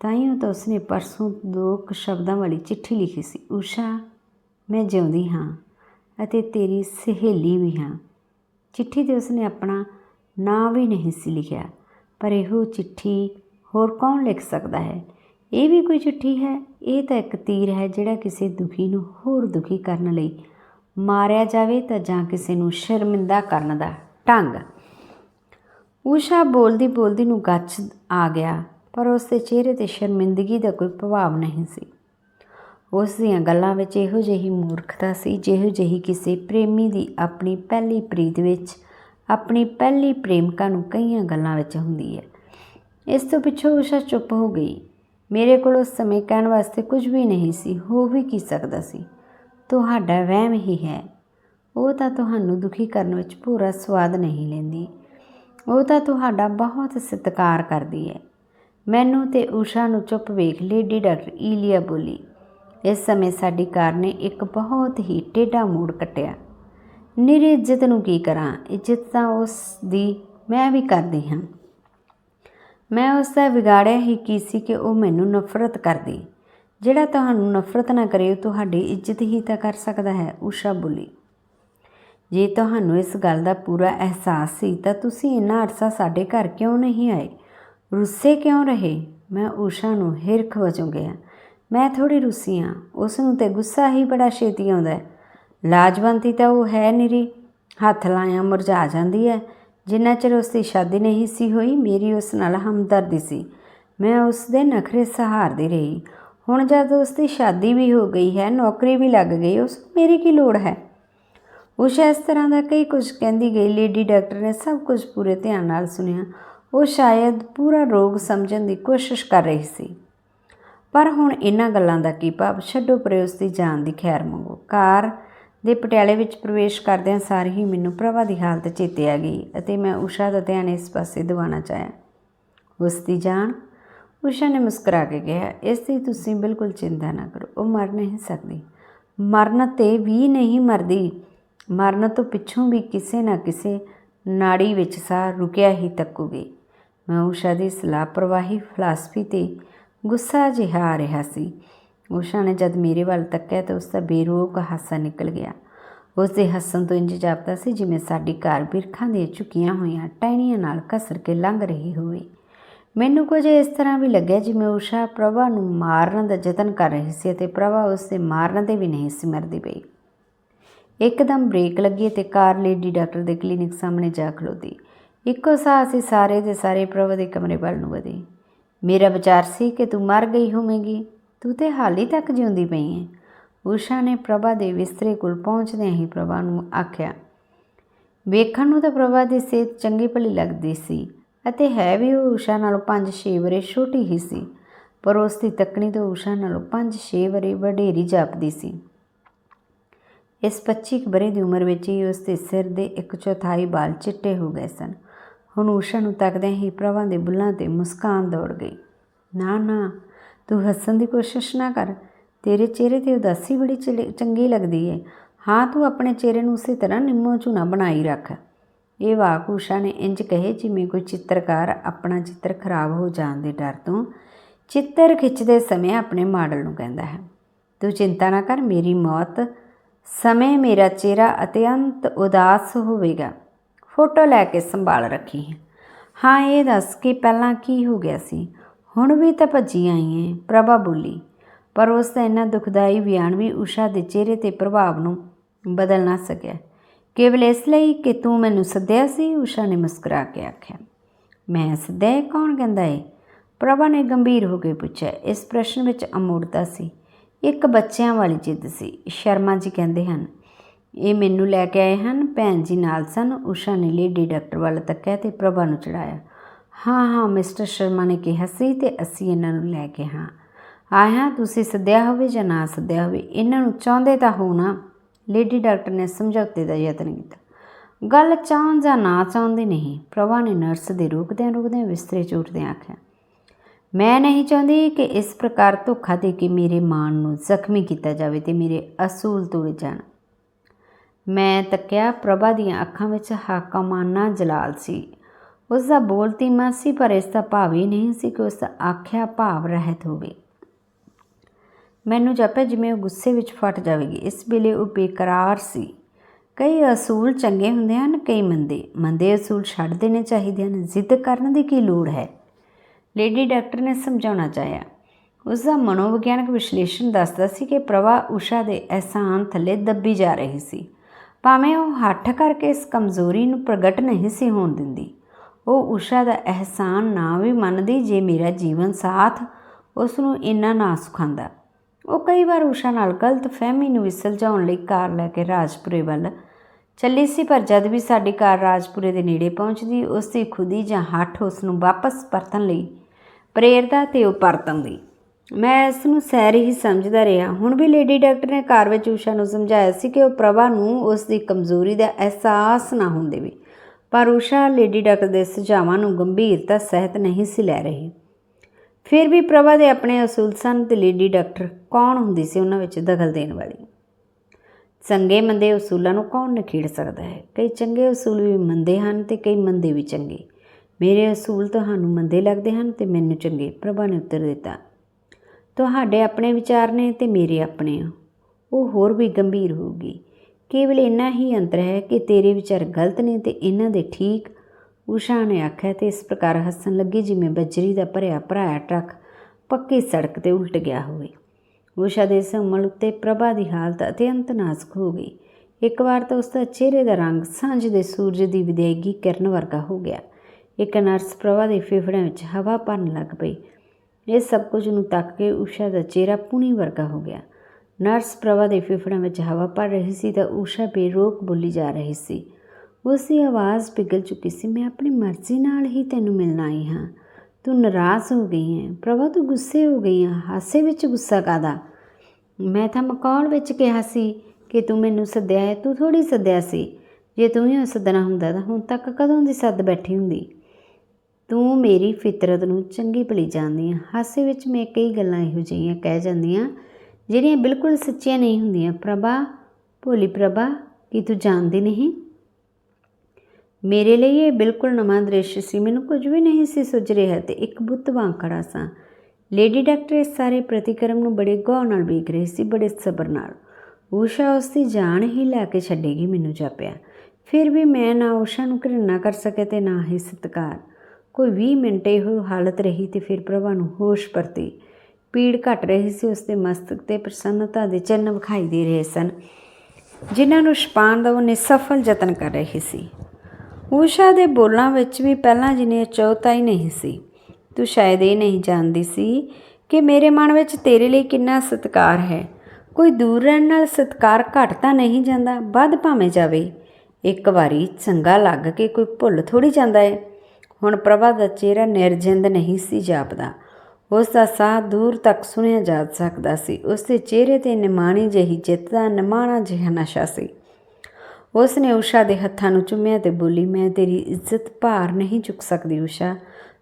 ਤਾਂ ਹੀ ਉਹ ਤਾਂ ਉਸਨੇ ਪਰਸੋਂ ਦੋ ਕੁ ਸ਼ਬਦਾਂ ਵਾਲੀ ਚਿੱਠੀ ਲਿਖੀ ਸੀ ਉਸ਼ਾ ਮੈਂ ਜਿਉਂਦੀ ਹਾਂ ਅਤੇ ਤੇਰੀ ਸਹੇਲੀ ਵੀ ਹਾਂ। ਚਿੱਠੀ ਤੇ ਉਸਨੇ ਆਪਣਾ ਨਾਂ ਵੀ ਨਹੀਂ ਸੀ ਲਿਖਿਆ, ਪਰ ਇਹੋ ਚਿੱਠੀ ਹੋਰ ਕੌਣ ਲਿਖ ਸਕਦਾ ਹੈ? ਇਹ ਵੀ ਕੋਈ ਚਿੱਠੀ ਹੈ? ਇਹ ਤਾਂ ਇੱਕ ਤੀਰ ਹੈ ਜਿਹੜਾ ਕਿਸੇ ਦੁਖੀ ਨੂੰ ਹੋਰ ਦੁਖੀ ਕਰਨ ਲਈ ਮਾਰਿਆ ਜਾਵੇ ਤਾਂ ਜਾਂ ਕਿਸੇ ਨੂੰ ਸ਼ਰਮਿੰਦਾ ਕਰਨ ਦਾ ਢੰਗ। ਊਸ਼ਾ ਬੋਲਦੀ ਬੋਲਦੀ ਨੂੰ ਗੱਚ ਆ ਗਿਆ, ਪਰ ਉਸ ਦੇ ਚਿਹਰੇ ਤੇ ਸ਼ਰਮਿੰਦਗੀ ਦਾ ਕੋਈ ਪ੍ਰਭਾਵ ਨਹੀਂ ਸੀ। ਉਸ ਦੀਆਂ ਗੱਲਾਂ ਵਿੱਚ ਇਹੋ ਜਿਹੀ ਮੂਰਖਤਾ ਸੀ, ਜਿਹੋ ਜਿਹੀ ਕਿਸੇ ਪ੍ਰੇਮੀ ਦੀ ਆਪਣੀ ਪਹਿਲੀ ਪ੍ਰੀਤ ਵਿੱਚ, ਆਪਣੀ ਪਹਿਲੀ ਪ੍ਰੇਮਿਕਾ ਨੂੰ ਕਈਆਂ ਗੱਲਾਂ ਵਿੱਚ ਹੁੰਦੀ ਹੈ। ਇਸ ਤੋਂ ਪਿੱਛੋਂ ਊਸ਼ਾ ਚੁੱਪ ਹੋ ਗਈ। ਮੇਰੇ ਕੋਲ ਉਸ ਸਮੇਂ ਕਹਿਣ ਵਾਸਤੇ ਕੁਝ ਵੀ ਨਹੀਂ ਸੀ, ਹੋ ਵੀ ਕੀ ਸਕਦਾ ਸੀ? ਤੁਹਾਡਾ ਵਹਿਮ ਹੀ ਹੈ। ਉਹ ਤਾਂ ਤੁਹਾਨੂੰ ਦੁਖੀ ਕਰਨ ਵਿੱਚ ਪੂਰਾ ਸਵਾਦ ਨਹੀਂ ਲੈਂਦੀ। ਉਹ ਤਾਂ ਤੁਹਾਡਾ ਬਹੁਤ ਸਤਿਕਾਰ ਕਰਦੀ ਹੈ। ਮੈਨੂੰ ਤੇ ਊਸ਼ਾ ਨੂੰ ਚੁੱਪ ਵੇਖ ਲੇਡੀ ਡਾਕਟਰ ਈਲੀਆ ਬੋਲੀ ਇਸ ਸਮੇਂ ਸਾਡੀ ਕਾਰ ਨੇ ਇੱਕ ਬਹੁਤ ਹੀ ਟੇਢਾ ਮੋੜ ਕੱਟਿਆ। ਨਿਰੀ ਇੱਜ਼ਤ ਨੂੰ ਕੀ ਕਰਾਂ? ਇੱਜ਼ਤ ਤਾਂ ਉਸ ਦੀ ਮੈਂ ਵੀ ਕਰਦੀ ਹਾਂ। ਮੈਂ ਉਸ ਦਾ ਵਿਗਾੜਿਆ ਹੀ ਕੀ ਸੀ ਕਿ ਉਹ ਮੈਨੂੰ ਨਫ਼ਰਤ ਕਰਦੀ। ਜਿਹੜਾ ਤੁਹਾਨੂੰ ਨਫ਼ਰਤ ਨਾ ਕਰੇ ਤੁਹਾਡੀ ਇੱਜ਼ਤ ਹੀ ਤਾਂ ਕਰ ਸਕਦਾ ਹੈ, ਊਸ਼ਾ ਬੋਲੀ। ਜੇ ਤੁਹਾਨੂੰ ਇਸ ਗੱਲ ਦਾ ਪੂਰਾ ਅਹਿਸਾਸ ਸੀ, ਤਾਂ ਤੁਸੀਂ ਇੰਨਾ ਅਰਸਾ ਸਾਡੇ ਘਰ ਕਿਉਂ ਨਹੀਂ ਆਏ? ਰੁੱਸੇ ਕਿਉਂ ਰਹੇ? ਮੈਂ ਊਸ਼ਾ ਨੂੰ ਹਿਰਖ ਵਜੋਂ ਗਿਆ। ਮੈਂ ਥੋੜੀ ਰੁੱਸੀ ਹਾਂ ਉਸ ਨੂੰ ਤੇ ਗੁੱਸਾ ਹੀ ਬੜਾ ਛੇਤੀ ਆਉਂਦਾ ਹੈ। ਲਾਜਵੰਤੀ ਤਾਂ ਉਹ ਹੈ ਨਿਰੀ। ਹੱਥ ਲਾਇਆ ਮੁਰਝਾ ਜਾਂਦੀ ਹੈ। ਜਿੰਨਾ ਚਿਰ ਉਸ ਦੀ ਸ਼ਾਦੀ ਨਹੀਂ ਸੀ ਹੋਈ, ਮੇਰੀ ਉਸ ਨਾਲ ਹਮਦਰਦੀ ਸੀ। ਮੈਂ ਉਸ ਦੇ ਨਖਰੇ ਸਹਾਰਦੀ ਰਹੀ। ਹੁਣ ਜਦ ਉਸ ਦੀ ਸ਼ਾਦੀ ਵੀ ਹੋ ਗਈ ਹੈ, ਨੌਕਰੀ ਵੀ ਲੱਗ ਗਈ, ਉਸ ਮੇਰੀ ਕੀ ਲੋੜ ਹੈ? ਉਸ ਇਸ ਤਰ੍ਹਾਂ ਦਾ ਕਈ ਕੁਝ ਕਹਿੰਦੀ ਗਈ। ਲੇਡੀ ਡਾਕਟਰ ਨੇ ਸਭ ਕੁਝ ਪੂਰੇ ਧਿਆਨ ਨਾਲ ਸੁਣਿਆ। ਉਹ ਸ਼ਾਇਦ ਪੂਰਾ ਰੋਗ ਸਮਝਣ ਦੀ ਕੋਸ਼ਿਸ਼ ਕਰ ਰਹੀ ਸੀ। ਪਰ ਹੁਣ ਇਹਨਾਂ ਗੱਲਾਂ ਦਾ ਕੀ ਭਾਵ? ਛੱਡੋ ਪਰੇ ਉਸ ਦੀ ਜਾਨ ਦੀ ਖੈਰ ਮੰਗੋ। ਕਾਰ ਦੇ ਪਟਿਆਲੇ ਵਿੱਚ ਪ੍ਰਵੇਸ਼ ਕਰਦਿਆਂ ਸਾਰ ਹੀ ਮੈਨੂੰ ਪ੍ਰਭਾ ਦੀ ਹਾਲਤ ਚੇਤੇ ਆ ਗਈ ਅਤੇ ਮੈਂ ਊਸ਼ਾ ਦਾ ਧਿਆਨ ਇਸ ਪਾਸੇ ਦਿਵਾਉਣਾ ਚਾਹਿਆ। ਉਸ ਦੀ ਜਾਨ? ਊਸ਼ਾ ਨੇ ਮੁਸਕਰਾ ਕੇ ਕਿਹਾ, ਇਸ ਦੀ ਤੁਸੀਂ ਬਿਲਕੁਲ ਚਿੰਤਾ ਨਾ ਕਰੋ, ਉਹ ਮਰ ਨਹੀਂ ਸਕਦੀ। ਮਰਨ ਤੇ ਵੀ ਨਹੀਂ ਮਰਦੀ। ਮਰਨ ਤੋਂ ਪਿੱਛੋਂ ਵੀ ਕਿਸੇ ਨਾ ਕਿਸੇ ਨਾੜੀ ਵਿੱਚ ਸਾਹ ਰੁਕਿਆ ਹੀ ਤੱਕੂਗੀ। ਮੈਂ ਊਸ਼ਾ ਦੀ ਸਲਾਹ ਪ੍ਰਵਾਹੀ ਫਲਸਫੀ ਤੇ ਗੁੱਸਾ ਜਿਹਾ ਆ ਰਿਹਾ ਸੀ। ਊਸ਼ਾ ਨੇ ਜਦ ਮੇਰੇ ਵੱਲ ਤੱਕਿਆ ਤਾਂ ਉਸ ਦਾ ਬੇਰੋਕ ਹਾਸਾ ਨਿਕਲ ਗਿਆ। ਉਸ ਦੇ ਹੱਸਣ ਤੋਂ ਇੰਜ ਜਾਪਦਾ ਸੀ ਜਿਵੇਂ ਸਾਡੀ ਕਾਰ ਬਿਰਖਾਂ ਦੀਆਂ ਝੁਕੀਆਂ ਹੋਈਆਂ ਟਹਿਣੀਆਂ ਨਾਲ ਕਸਰ ਕੇ ਲੰਘ ਰਹੀ ਹੋਵੇ। ਮੈਨੂੰ ਕੁਝ ਇਸ ਤਰ੍ਹਾਂ ਵੀ ਲੱਗਿਆ ਜਿਵੇਂ ਊਸ਼ਾ ਪ੍ਰਭਾ ਨੂੰ ਮਾਰਨ ਦਾ ਯਤਨ ਕਰ ਰਹੀ ਸੀ ਅਤੇ ਪ੍ਰਭਾ ਉਸ ਦੇ ਮਾਰਨ ਤੇ ਵੀ ਨਹੀਂ ਸੀ ਮਰਦੀ ਪਈ। ਇੱਕਦਮ ਬ੍ਰੇਕ ਲੱਗੀ ਤੇ ਕਾਰ ਲੇਡੀ ਡਾਕਟਰ ਦੇ ਕਲੀਨਿਕ ਸਾਹਮਣੇ ਜਾ ਖਲੋਤੀ। ਇੱਕੋ ਸਾਹ ਅਸੀਂ ਸਾਰੇ ਦੇ ਸਾਰੇ ਪ੍ਰਭਾ ਦੇ ਕਮਰੇ ਵੱਲ ਨੂੰ ਵਧੇ। ਮੇਰਾ ਵਿਚਾਰ ਸੀ ਕਿ ਤੂੰ ਮਰ ਗਈ ਹੋਵੇਂਗੀ। ਤੂੰ ਤੇ ਹਾਲੀ ਤੱਕ ਜਿਉਂਦੀ ਪਈ ਹੈ ਊਸ਼ਾ ਨੇ ਪ੍ਰਭਾ ਦੇ ਬਿਸਤਰੇ ਕੋਲ ਪਹੁੰਚਦਿਆਂ ਹੀ ਪ੍ਰਭਾ ਨੂੰ ਆਖਿਆ, ਵੇਖਣ ਨੂੰ ਤਾਂ ਪ੍ਰਭਾ ਦੀ ਸਿਹਤ ਚੰਗੀ ਭਲੀ ਲੱਗਦੀ ਸੀ ਅਤੇ ਹੈ ਵੀ ਉਹ ਊਸ਼ਾ ਨਾਲੋਂ 5-6 ਵਰੇ ਛੋਟੀ ਹੀ ਸੀ, ਪਰ ਉਸ ਦੀ ਤੱਕਣੀ ਤੋਂ ਊਸ਼ਾ ਨਾਲੋਂ 5-6 ਵਰੇ ਵਡੇਰੀ ਜਾਪਦੀ ਸੀ। ਇਸ 25 ਕੁ ਵਰੇ ਦੀ ਉਮਰ ਵਿੱਚ ਹੀ ਉਸ ਦੇ ਸਿਰ ਦੇ ਇੱਕ ਚੌਥਾਈ ਵਾਲ ਚਿੱਟੇ ਹੋ ਗਏ ਸਨ। ਹੁਣ ਊਸ਼ਾ ਨੂੰ ਤੱਕਦਿਆਂ ਹੀ ਪ੍ਰਭਾ ਦੇ ਬੁੱਲਾਂ ਤੇ ਮੁਸਕਾਨ ਦੌੜ ਗਈ। ਨਾ ਨਾ, ਤੂੰ ਹੱਸਣ ਦੀ ਕੋਸ਼ਿਸ਼ ਨਾ ਕਰ। ਤੇਰੇ ਚਿਹਰੇ ਤੇ ਉਦਾਸੀ ਬੜੀ ਚਲੇ- ਚੰਗੀ ਲੱਗਦੀ ਏ। ਹਾਂ, ਤੂੰ ਆਪਣੇ ਚਿਹਰੇ ਨੂੰ ਉਸੇ ਤਰ੍ਹਾਂ ਨਿੰਮੋ ਝੂਣਾ ਬਣਾਈ ਰੱਖ। ਇਹ ਵਾਕ ਊਸ਼ਾ ਨੇ ਇੰਜ ਕਹੇ ਜਿਵੇਂ ਕੋਈ ਚਿੱਤਰਕਾਰ ਆਪਣਾ ਚਿੱਤਰ ਖਰਾਬ ਹੋ ਜਾਣ ਦੇ ਡਰ ਤੋਂ ਚਿੱਤਰ ਖਿੱਚਦੇ ਸਮੇਂ ਆਪਣੇ ਮਾਡਲ ਨੂੰ ਕਹਿੰਦਾ ਹੈ। ਤੂੰ ਚਿੰਤਾ ਨਾ ਕਰ, ਮੇਰੀ ਮੌਤ ਸਮੇਂ ਮੇਰਾ ਚਿਹਰਾ ਅਤਿਅੰਤ ਉਦਾਸ ਹੋਵੇਗਾ। ਫੋਟੋ ਲੈ ਕੇ ਸੰਭਾਲ ਰੱਖੀ ਹੈ। ਹਾਂ, ਇਹ ਦੱਸ ਕਿ ਪਹਿਲਾਂ ਕੀ ਹੋ ਗਿਆ ਸੀ? ਹੁਣ ਵੀ ਤਾਂ ਭੱਜੀ ਆਈ ਹੈ ਪ੍ਰਭਾ ਬੋਲੀ। ਪਰ ਉਸ ਦਾ ਇੰਨਾ ਦੁਖਦਾਈ ਬਿਆਨ ਵੀ ਊਸ਼ਾ ਦੇ ਚਿਹਰੇ ਤੇ ਪ੍ਰਭਾਵ ਨੂੰ ਬਦਲ ਨਾ ਸਕਿਆ। ਕੇਵਲ ਇਸ ਲਈ ਕਿ ਤੂੰ ਮੈਨੂੰ ਸੱਦਿਆ ਸੀ, ਊਸ਼ਾ ਨੇ ਮੁਸਕਰਾ ਕੇ ਆਖਿਆ। ਮੈਂ ਸੱਦਿਆ ਕੌਣ ਕਹਿੰਦਾ ਏ? ਪ੍ਰਭਾ ਨੇ ਗੰਭੀਰ ਹੋ ਕੇ ਪੁੱਛਿਆ। ਇਸ ਪ੍ਰਸ਼ਨ ਵਿੱਚ ਅਮੂਰਤਾ ਸੀ। ਇੱਕ ਬੱਚਿਆਂ ਵਾਲੀ ਜਿੱਦ ਸੀ। ਸ਼ਰਮਾ ਜੀ ਕਹਿੰਦੇ ਹਨ ਇਹ ਮੈਨੂੰ ਲੈ ਕੇ ਆਏ ਹਨ। ਭੈਣ ਜੀ ਨਾਲ ਸਨ। ਉਸ਼ਾ ਨੇ ਲੇਡੀ ਡਾਕਟਰ ਵੱਲ ਤੱਕਿਆ ਤੇ ਪ੍ਰਭਾ ਨੂੰ ਚੜਾਇਆ। ਹਾਂ ਹਾਂ, ਮਿਸਟਰ ਸ਼ਰਮਾ ਨੇ ਕਿਹਾ ਸੀ ਤੇ ਅਸੀਂ ਇਹਨਾਂ ਨੂੰ ਲੈ ਕੇ ਹਾਂ। ਆਇਆ ਤੁਸੀਂ ਸੱਦਿਆ ਹੋਵੇ ਜਾਂ ਨਾ ਸੱਦਿਆ ਹੋਵੇ, ਇਹਨਾਂ ਨੂੰ ਚਾਹੁੰਦੇ ਤਾਂ ਹੋ ਨਾ। ਲੇਡੀ ਡਾਕਟਰ ਨੇ ਸਮਝੌਤੇ ਦਾ ਯਤਨ ਕੀਤਾ। ਗੱਲ ਚਾਹੁੰ ਜਾਂ ਨਾ ਚਾਹੁੰਦੇ ਨਹੀਂ, ਪ੍ਰਭਾ ਨੇ ਨਰਸ ਦੇ ਰੁਕਦਿਆਂ ਰੁਕਦਿਆਂ ਬਿਸਤਰੇ ਝੂਟਦਿਆਂ ਆਖਿਆ, ਮੈਂ ਨਹੀਂ ਚਾਹੁੰਦੀ ਕਿ ਇਸ ਪ੍ਰਕਾਰ ਧੋਖਾ ਦੇ ਕੇ ਮੇਰੇ ਮਾਣ ਨੂੰ ਜ਼ਖਮੀ ਕੀਤਾ ਜਾਵੇ ਤੇ ਮੇਰੇ ਅਸੂਲ ਤੋੜੇ ਜਾਣ। ਮੈਂ ਤੱਕਿਆ, ਪ੍ਰਭਾ ਦੀਆਂ ਅੱਖਾਂ ਵਿੱਚ ਹਾਕਮਾਨਾ ਜਲਾਲ ਸੀ। ਉਸ ਦਾ ਬੋਲ ਧੀਮਾ ਸੀ, ਪਰ ਇਸ ਦਾ ਭਾਵ ਹੀ ਨਹੀਂ ਸੀ ਕਿ ਉਸ ਦਾ ਆਖਿਆ ਭਾਵ ਰਹਿਤ ਹੋਵੇ। ਮੈਨੂੰ ਜਾਪਿਆ, ਜਿਵੇਂ ਉਹ ਗੁੱਸੇ ਵਿੱਚ ਫਟ ਜਾਵੇਗੀ। ਇਸ ਵੇਲੇ ਉਹ ਬੇਕਰਾਰ ਸੀ। ਕਈ ਅਸੂਲ ਚੰਗੇ ਹੁੰਦੇ ਹਨ, ਕਈ ਮੰਦੇ। ਮੰਦੇ ਅਸੂਲ ਛੱਡ ਦੇਣੇ ਚਾਹੀਦੇ ਹਨ। ਜ਼ਿੱਦ ਕਰਨ ਦੀ ਕੀ ਲੋੜ ਹੈ? ਲੇਡੀ ਡਾਕਟਰ ਨੇ ਸਮਝਾਉਣਾ ਚਾਹਿਆ। ਉਸ ਦਾ ਮਨੋਵਿਗਿਆਨਕ ਵਿਸ਼ਲੇਸ਼ਣ ਦੱਸਦਾ ਸੀ ਕਿ ਪ੍ਰਭਾ ਉਸ਼ਾ ਦੇ ਅਹਿਸਾਨ ਥੱਲੇ ਦੱਬੀ ਜਾ ਰਹੀ ਸੀ। ਭਾਵੇਂ ਉਹ ਹੱਠ ਕਰਕੇ ਇਸ ਕਮਜ਼ੋਰੀ ਨੂੰ ਪ੍ਰਗਟ ਨਹੀਂ ਸੀ ਹੋਣ ਦਿੰਦੀ, ਉਹ ਉਸ਼ਾ ਦਾ ਅਹਿਸਾਨ ਨਾ ਵੀ ਮੰਨਦੀ ਜੇ ਮੇਰਾ ਜੀਵਨ ਸਾਥ ਉਸ ਨੂੰ ਇੰਨਾ ਨਾ ਸੁਖਾਂਦਾ। ਉਹ ਕਈ ਵਾਰ ਉਸ਼ਾ ਨਾਲ ਗਲਤ ਫਹਿਮੀ ਨੂੰ ਵੀ ਸੁਲਝਾਉਣ ਲਈ ਕਾਰ ਲੈ ਕੇ ਰਾਜਪੁਰੇ ਵੱਲ ਚੱਲੀ ਸੀ, ਪਰ ਜਦ ਵੀ ਸਾਡੀ ਕਾਰ ਰਾਜਪੁਰੇ ਦੇ ਨੇੜੇ ਪਹੁੰਚਦੀ, ਉਸ ਦੀ ਖੁਦੀ ਜਾਂ ਹੱਠ ਉਸ ਨੂੰ ਵਾਪਸ ਪਰਤਣ ਲਈ ਪ੍ਰੇਰਦਾ ਤੇ ਉਹ ਪਰਤੰਦੀ ਮੈਂ ਇਸ ਨੂੰ ਸੈਰ ਹੀ ਸਮਝਦਾ ਰਿਹਾ। ਹੁਣ ਵੀ ਲੇਡੀ ਡਾਕਟਰ ਨੇ ਕਾਰ ਵਿੱਚ ਊਸ਼ਾ ਨੂੰ ਸਮਝਾਇਆ ਸੀ ਕਿ ਉਹ ਪ੍ਰਭਾ ਨੂੰ ਉਸ ਦੀ ਕਮਜ਼ੋਰੀ ਦਾ ਅਹਿਸਾਸ ਨਾ ਹੋਣ ਦੇਵੇ। ਪਰ ਊਸ਼ਾ ਲੇਡੀ ਡਾਕਟਰ ਦੇ ਸੁਝਾਵਾਂ ਨੂੰ ਗੰਭੀਰਤਾ ਸਹਿਤ ਨਹੀਂ ਸੀ ਲੈ ਰਹੀ। ਫਿਰ ਵੀ ਪ੍ਰਭਾ ਦੇ ਆਪਣੇ ਅਸੂਲ ਸਨ ਤੇ ਲੇਡੀ ਡਾਕਟਰ ਕੌਣ ਹੁੰਦੀ ਸੀ ਉਹਨਾਂ ਵਿੱਚ ਦਖਲ ਦੇਣ ਵਾਲੀ? ਚੰਗੇ ਮੰਦੇ ਅਸੂਲਾਂ ਨੂੰ ਕੌਣ ਨਖੇੜ ਸਕਦਾ ਹੈ? ਕਈ ਚੰਗੇ ਅਸੂਲ ਵੀ ਮੰਦੇ ਹਨ ਤੇ ਕਈ ਮੰਦੇ ਵੀ ਚੰਗੇ। ਮੇਰੇ ਅਸੂਲ ਤੁਹਾਨੂੰ ਮੰਦੇ ਲੱਗਦੇ ਹਨ ਤੇ ਮੈਨੂੰ ਚੰਗੇ, ਪ੍ਰਭਾ ਨੇ ਉੱਤਰ ਦਿੱਤਾ। ਤੁਹਾਡੇ ਆਪਣੇ ਵਿਚਾਰ ਨੇ ਤੇ ਮੇਰੇ ਆਪਣੇ ਆ। ਉਹ ਹੋਰ ਵੀ ਗੰਭੀਰ ਹੋਊਗੀ। ਕੇਵਲ ਇੰਨਾ ਹੀ ਅੰਤਰ ਹੈ ਕਿ ਤੇਰੇ ਵਿਚਾਰ ਗਲਤ ਨੇ ਤੇ ਇਹਨਾਂ ਦੇ ਠੀਕ। ਊਸ਼ਾ ਨੇ ਆਖਿਆ ਤੇ ਇਸ ਪ੍ਰਕਾਰ ਹੱਸਣ ਲੱਗੀ ਜਿਵੇਂ ਬੱਜਰੀ ਦਾ ਭਰਿਆ ਭਰਾਇਆ ਟਰੱਕ। ਪੱਕੀ ਸੜਕ ਤੇ ਉਲਟ ਗਿਆ ਹੋਵੇ। ਊਸ਼ਾ ਦੇ ਸੰਮਲ ਉੱਤੇ ਪ੍ਰਭਾ ਦੀ ਹਾਲਤ ਅਤਿਅੰਤ ਨਾਜ਼ੁਕ ਹੋ ਗਈ। ਇੱਕ ਵਾਰ ਤਾਂ ਉਸ ਦਾ ਚਿਹਰੇ ਦਾ ਰੰਗ ਸਾਂਝ ਦੇ ਸੂਰਜ ਦੀ ਵਿਦਾਇਗੀ ਕਿਰਨ ਵਰਗਾ ਹੋ ਗਿਆ। ਇੱਕ ਨਰਸ ਪ੍ਰਭਾ ਦੇ ਫੇਫੜਿਆਂ ਵਿੱਚ ਹਵਾ ਭਰਨ ਲੱਗ ਪਈ। ਇਹ ਸਭ ਕੁਝ ਨੂੰ ਤੱਕ ਕੇ ਊਸ਼ਾ ਦਾ ਚਿਹਰਾ ਪੁਣੀ ਵਰਗਾ ਹੋ ਗਿਆ। ਨਰਸ ਪ੍ਰਭਾ ਦੇ ਫੇਫੜਿਆਂ ਵਿੱਚ ਹਵਾ ਭਰ ਰਹੀ ਸੀ ਤਾਂ ਊਸ਼ਾ ਬੇਰੋਕ ਬੋਲੀ ਜਾ ਰਹੀ ਸੀ। ਉਸ ਦੀ ਆਵਾਜ਼ ਪਿਘਲ ਚੁੱਕੀ ਸੀ, ਮੈਂ ਆਪਣੀ ਮਰਜ਼ੀ ਨਾਲ ਹੀ ਤੈਨੂੰ ਮਿਲਣ ਆਈ ਹਾਂ। ਤੂੰ ਨਾਰਾਜ਼ ਹੋ ਗਈ ਹੈ। ਪ੍ਰਭਾ, ਤੂੰ ਗੁੱਸੇ ਹੋ ਗਈ ਹੈ ਹਾਸੇ ਵਿੱਚ ਗੁੱਸਾ ਕਾਦਾ ਮੈਂ ਤਾਂ ਮਕੌਲ ਵਿੱਚ ਕਿਹਾ ਸੀ ਕਿ ਤੂੰ ਮੈਨੂੰ ਸੱਦਿਆ ਹੈ। ਤੂੰ ਥੋੜੀ ਸੱਦਿਆ ਸੀ। ਜੇ ਤੂੰ ਹੀ ਸੱਦਣਾ ਹੁੰਦਾ ਤਾਂ ਹੁਣ ਤੱਕ ਕਦੋਂ ਦੀ ਸੱਦ ਬੈਠੀ ਹੁੰਦੀ? ਤੂੰ ਮੇਰੀ ਫਿਤਰਤ ਨੂੰ ਚੰਗੀ ਭਲੀ ਜਾਣਦੀ ਹੈ ਹਾਸੇ ਵਿੱਚ ਮੈਂ ਕਈ ਗੱਲਾਂ ਇਹੋ ਜਿਹੀਆਂ ਕਹਿ ਜਾਂਦੀਆਂ ਜਿਹੜੀਆਂ ਬਿਲਕੁਲ ਸੱਚੀਆਂ ਨਹੀਂ ਹੁੰਦੀਆਂ। ਪ੍ਰਭਾ, ਭੋਲੀ ਪ੍ਰਭਾ, ਕੀ ਤੂੰ ਜਾਣਦੀ ਨਹੀਂ? ਮੇਰੇ ਲਈ ਇਹ ਬਿਲਕੁਲ ਨਵਾਂ ਦ੍ਰਿਸ਼ ਸੀ। ਮੈਨੂੰ ਕੁਝ ਵੀ ਨਹੀਂ ਸੀ ਸੁਝ ਰਿਹਾ ਤੇ ਇੱਕ ਬੁੱਤ ਵਾਂ ਖੜਾ ਸਾਂ। ਲੇਡੀ ਡਾਕਟਰ ਇਸ ਸਾਰੇ ਪ੍ਰਤੀਕਰਮ ਨੂੰ ਬੜੇ ਗੌਰ ਨਾਲ ਵੇਖ ਰਹੀ ਸੀ, ਬੜੇ ਸਬਰ ਨਾਲ। ਊਸ਼ਾ ਉਸ ਦੀ ਜਾਨ ਹੀ ਲੈ ਕੇ ਛੱਡੇਗੀ ਮੈਨੂੰ ਜਾਪਿਆ। ਫਿਰ ਵੀ ਮੈਂ ਨਾ ਊਸ਼ਾ ਨੂੰ ਘਿਰਣਾ ਕਰ ਸਕੇ ਤੇ ਨਾ ਹੀ ਸਤਕਾਰ। ਕੋਈ 20 ਮਿੰਟ ਇਹੋ ਹਾਲਤ ਰਹੀ ਤੇ ਫਿਰ ਪ੍ਰਭਾ ਨੂੰ ਹੋਸ਼ ਪਰਤੀ। ਪੀੜ ਘਟ ਰਹੀ ਸੀ ਉਸਦੇ ਮਸਤਕ ਤੇ ਪ੍ਰਸੰਨਤਾ ਦੇ ਚਿੰਨ੍ਹ ਵਿਖਾਈ ਦੇ ਰਹੇ ਸਨ। ਜਿਨ੍ਹਾਂ ਨੂੰ ਛਪਾਉਣ ਦਾ ਉਹ ਨਿਸਫਲ ਯਤਨ ਕਰ ਰਹੀ ਸੀ। ਊਸ਼ਾ ਦੇ ਬੋਲਾਂ ਵਿੱਚ ਵੀ ਪਹਿਲਾਂ ਜਿੰਨੀ ਚੌਤਾ ਹੀ ਨਹੀਂ ਸੀ। ਤੂੰ ਸ਼ਾਇਦ ਇਹ ਨਹੀਂ ਜਾਣਦੀ ਸੀ ਕਿ ਮੇਰੇ ਮਨ ਵਿੱਚ ਤੇਰੇ ਲਈ ਕਿੰਨਾ ਸਤਿਕਾਰ ਹੈ। ਕੋਈ ਦੂਰ ਰਹਿਣ ਨਾਲ ਸਤਿਕਾਰ ਘਟਦਾ ਨਹੀਂ ਜਾਂਦਾ, ਵੱਧ ਭਾਵੇਂ ਜਾਵੇ। ਇੱਕ ਵਾਰੀ ਚੰਗਾ ਲੱਗ ਕੇ ਕੋਈ ਭੁੱਲ ਥੋੜੀ ਜਾਂਦਾ ਹੈ। ਹੁਣ ਪ੍ਰਭਾ ਦਾ ਚਿਹਰਾ ਨਿਰਜਿੰਦ ਨਹੀਂ ਸੀ ਜਾਪਦਾ। ਉਸ ਦਾ ਸਾਹ ਦੂਰ ਤੱਕ ਸੁਣਿਆ ਜਾ ਸਕਦਾ ਸੀ। ਉਸ ਦੇ ਚਿਹਰੇ ਤੇ ਨਿਮਾਣੀ ਜਿਹੀ ਜਿੱਤ ਦਾ ਨਿਮਾਣਾ ਜਿਹਾ ਨਸ਼ਾ ਸੀ। ਉਸ ਨੇ ਊਸ਼ਾ ਦੇ ਹੱਥਾਂ ਨੂੰ ਚੁੰਮਿਆ ਤੇ ਬੋਲੀ, ਮੈਂ ਤੇਰੀ ਇੱਜ਼ਤ ਭਾਰ ਨਹੀਂ ਚੁੱਕ ਸਕਦੀ ਊਸ਼ਾ।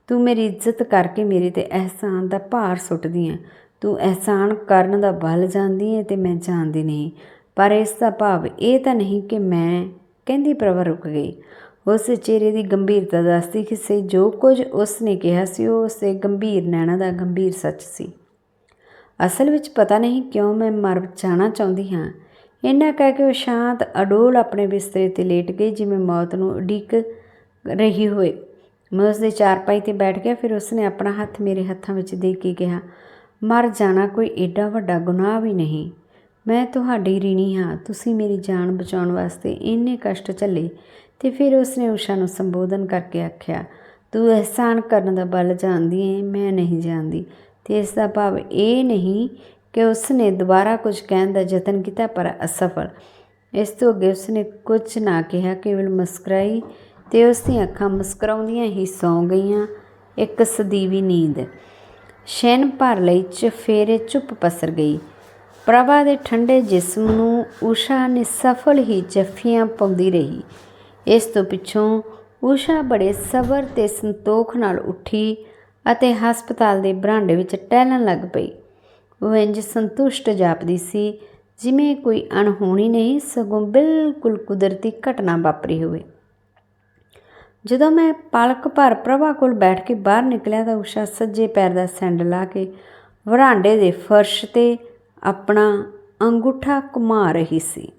ਤੂੰ ਮੇਰੀ ਇੱਜ਼ਤ ਕਰਕੇ ਮੇਰੇ ਤੇ ਅਹਿਸਾਨ ਦਾ ਭਾਰ ਸੁੱਟਦੀ ਹੈ ਤੂੰ ਅਹਿਸਾਨ ਕਰਨ ਦਾ ਬਲ ਜਾਂਦੀ ਹੈ ਤੇ ਮੈਂ ਜਾਣਦੀ ਨਹੀਂ। ਪਰ ਇਸ ਦਾ ਭਾਵ ਇਹ ਤਾਂ ਨਹੀਂ ਕਿ ਮੈਂ, ਕਹਿੰਦੀ ਪ੍ਰਭਾ ਰੁਕ ਗਈ। ਉਸ ਚਿਹਰੇ ਦੀ ਗੰਭੀਰਤਾ ਦੱਸਦੀ ਕਿ ਸੇ ਜੋ ਕੁਝ ਉਸ ਨੇ ਕਿਹਾ ਸੀ, ਉਹ ਉਸੇ ਗੰਭੀਰ ਨੈਣਾ ਦਾ ਗੰਭੀਰ ਸੱਚ ਸੀ। ਅਸਲ ਵਿੱਚ ਪਤਾ ਨਹੀਂ ਕਿਉਂ ਮੈਂ ਮਰ ਜਾਣਾ ਚਾਹੁੰਦੀ ਹਾਂ। ਇਹਨਾਂ ਕਹਿ ਕੇ ਉਹ ਸ਼ਾਂਤ ਅਡੋਲ ਆਪਣੇ ਬਿਸਤਰੇ ਤੇ ਲੇਟ ਗਈ, ਜਿਵੇਂ ਮੌਤ ਨੂੰ ਉਡੀਕ ਰਹੀ ਹੋਏ ਮੈਂ ਉਸ ਦੇ ਚਾਰਪਾਈ ਤੇ ਬੈਠ ਗਿਆ, ਫਿਰ ਉਸ ਨੇ ਆਪਣਾ ਹੱਥ ਮੇਰੇ ਹੱਥਾਂ ਵਿੱਚ ਦੇ ਕੇ ਕਿਹਾ, ਮਰ ਜਾਣਾ ਕੋਈ ਏਡਾ ਵੱਡਾ ਗੁਨਾਹ ਵੀ ਨਹੀਂ। ਮੈਂ ਤੁਹਾਡੀ ਰੀਣੀ ਹਾਂ। ਤੁਸੀਂ ਮੇਰੀ ਜਾਨ ਬਚਾਉਣ ਵਾਸਤੇ ਇੰਨੇ ਕਸ਼ਟ ਝੱਲੇ ਤੇ ਫਿਰ ਉਸਨੇ ਊਸ਼ਾ ਨੂੰ ਸੰਬੋਧਨ ਕਰਕੇ ਆਖਿਆ, ਤੂੰ ਅਹਿਸਾਨ ਕਰਨ ਦਾ ਬਲ ਜਾਣਦੀ ਏ, ਮੈਂ ਨਹੀਂ ਜਾਣਦੀ। ਤੇ ਇਸ ਦਾ ਭਾਵ ਇਹ ਨਹੀਂ ਕਿ ਉਸਨੇ ਦੁਬਾਰਾ ਕੁਝ ਕਹਿਣ ਦਾ ਯਤਨ ਕੀਤਾ, ਪਰ ਅਸਫਲ। ਇਸ ਤੋਂ ਅੱਗੇ ਉਸਨੇ ਕੁਝ ਨਾ ਕਿਹਾ, ਕੇਵਲ ਮੁਸਕਰਾਈ ਤੇ ਉਸ ਦੀਆਂ ਅੱਖਾਂ ਮੁਸਕਰਾਉਂਦੀਆਂ ਹੀ ਸੌਂ ਗਈਆਂ, ਇੱਕ ਸਦੀਵੀ ਨੀਂਦ। ਸ਼ੈਨ ਭਰ ਲਈ ਚਫੇਰੇ ਚੁੱਪ ਪਸਰ ਗਈ। ਪ੍ਰਭਾ ਦੇ ਠੰਡੇ ਜਿਸਮ ਨੂੰ ਊਸ਼ਾ ਨੇ ਸਫਲ ਹੀ ਜੱਫੀਆਂ ਪਾਉਂਦੀ ਰਹੀ। ਇਸ ਤੋਂ ਪਿੱਛੋਂ ਊਸ਼ਾ ਬੜੇ ਸਬਰ ਤੇ ਸੰਤੋਖ ਨਾਲ ਉੱਠੀ ਅਤੇ ਹਸਪਤਾਲ ਦੇ ਬਰਾਂਡੇ ਵਿੱਚ ਟਹਿਲਣ ਲੱਗ ਪਈ। ਉਹ ਇੰਜ ਸੰਤੁਸ਼ਟ ਜਾਪਦੀ ਸੀ, ਜਿਵੇਂ ਕੋਈ ਅਣਹੋਣੀ ਨਹੀਂ, ਸਗੋਂ ਬਿਲਕੁਲ ਕੁਦਰਤੀ ਘਟਨਾ ਵਾਪਰੀ ਹੋਵੇ। ਜਦੋਂ ਮੈਂ ਪਲਕ ਭਰ ਪ੍ਰਭਾ ਕੋਲ ਬੈਠ ਕੇ ਬਾਹਰ ਨਿਕਲਿਆ ਤਾਂ ਉਸ਼ਾ ਸੱਜੇ ਪੈਰ ਦਾ ਸੈਂਡਲ ਲਾ ਕੇ ਵਰਾਂਡੇ ਦੇ ਫਰਸ਼ ਤੇ ਆਪਣਾ ਅੰਗੂਠਾ ਘੁਮਾ ਰਹੀ ਸੀ।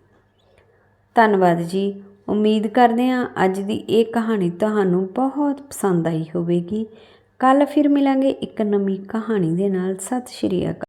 ਧੰਨਵਾਦ ਜੀ ਉਮੀਦ ਕਰਦੇ ਹਾਂ ਅੱਜ ਦੀ ਇਹ ਕਹਾਣੀ ਤੁਹਾਨੂੰ ਬਹੁਤ ਪਸੰਦ ਆਈ ਹੋਵੇਗੀ। ਕੱਲ ਫਿਰ ਮਿਲਾਂਗੇ ਇੱਕ ਨਵੀਂ ਕਹਾਣੀ ਦੇ ਨਾਲ। ਸਤਿ ਸ਼੍ਰੀ ਅਕਾਲ।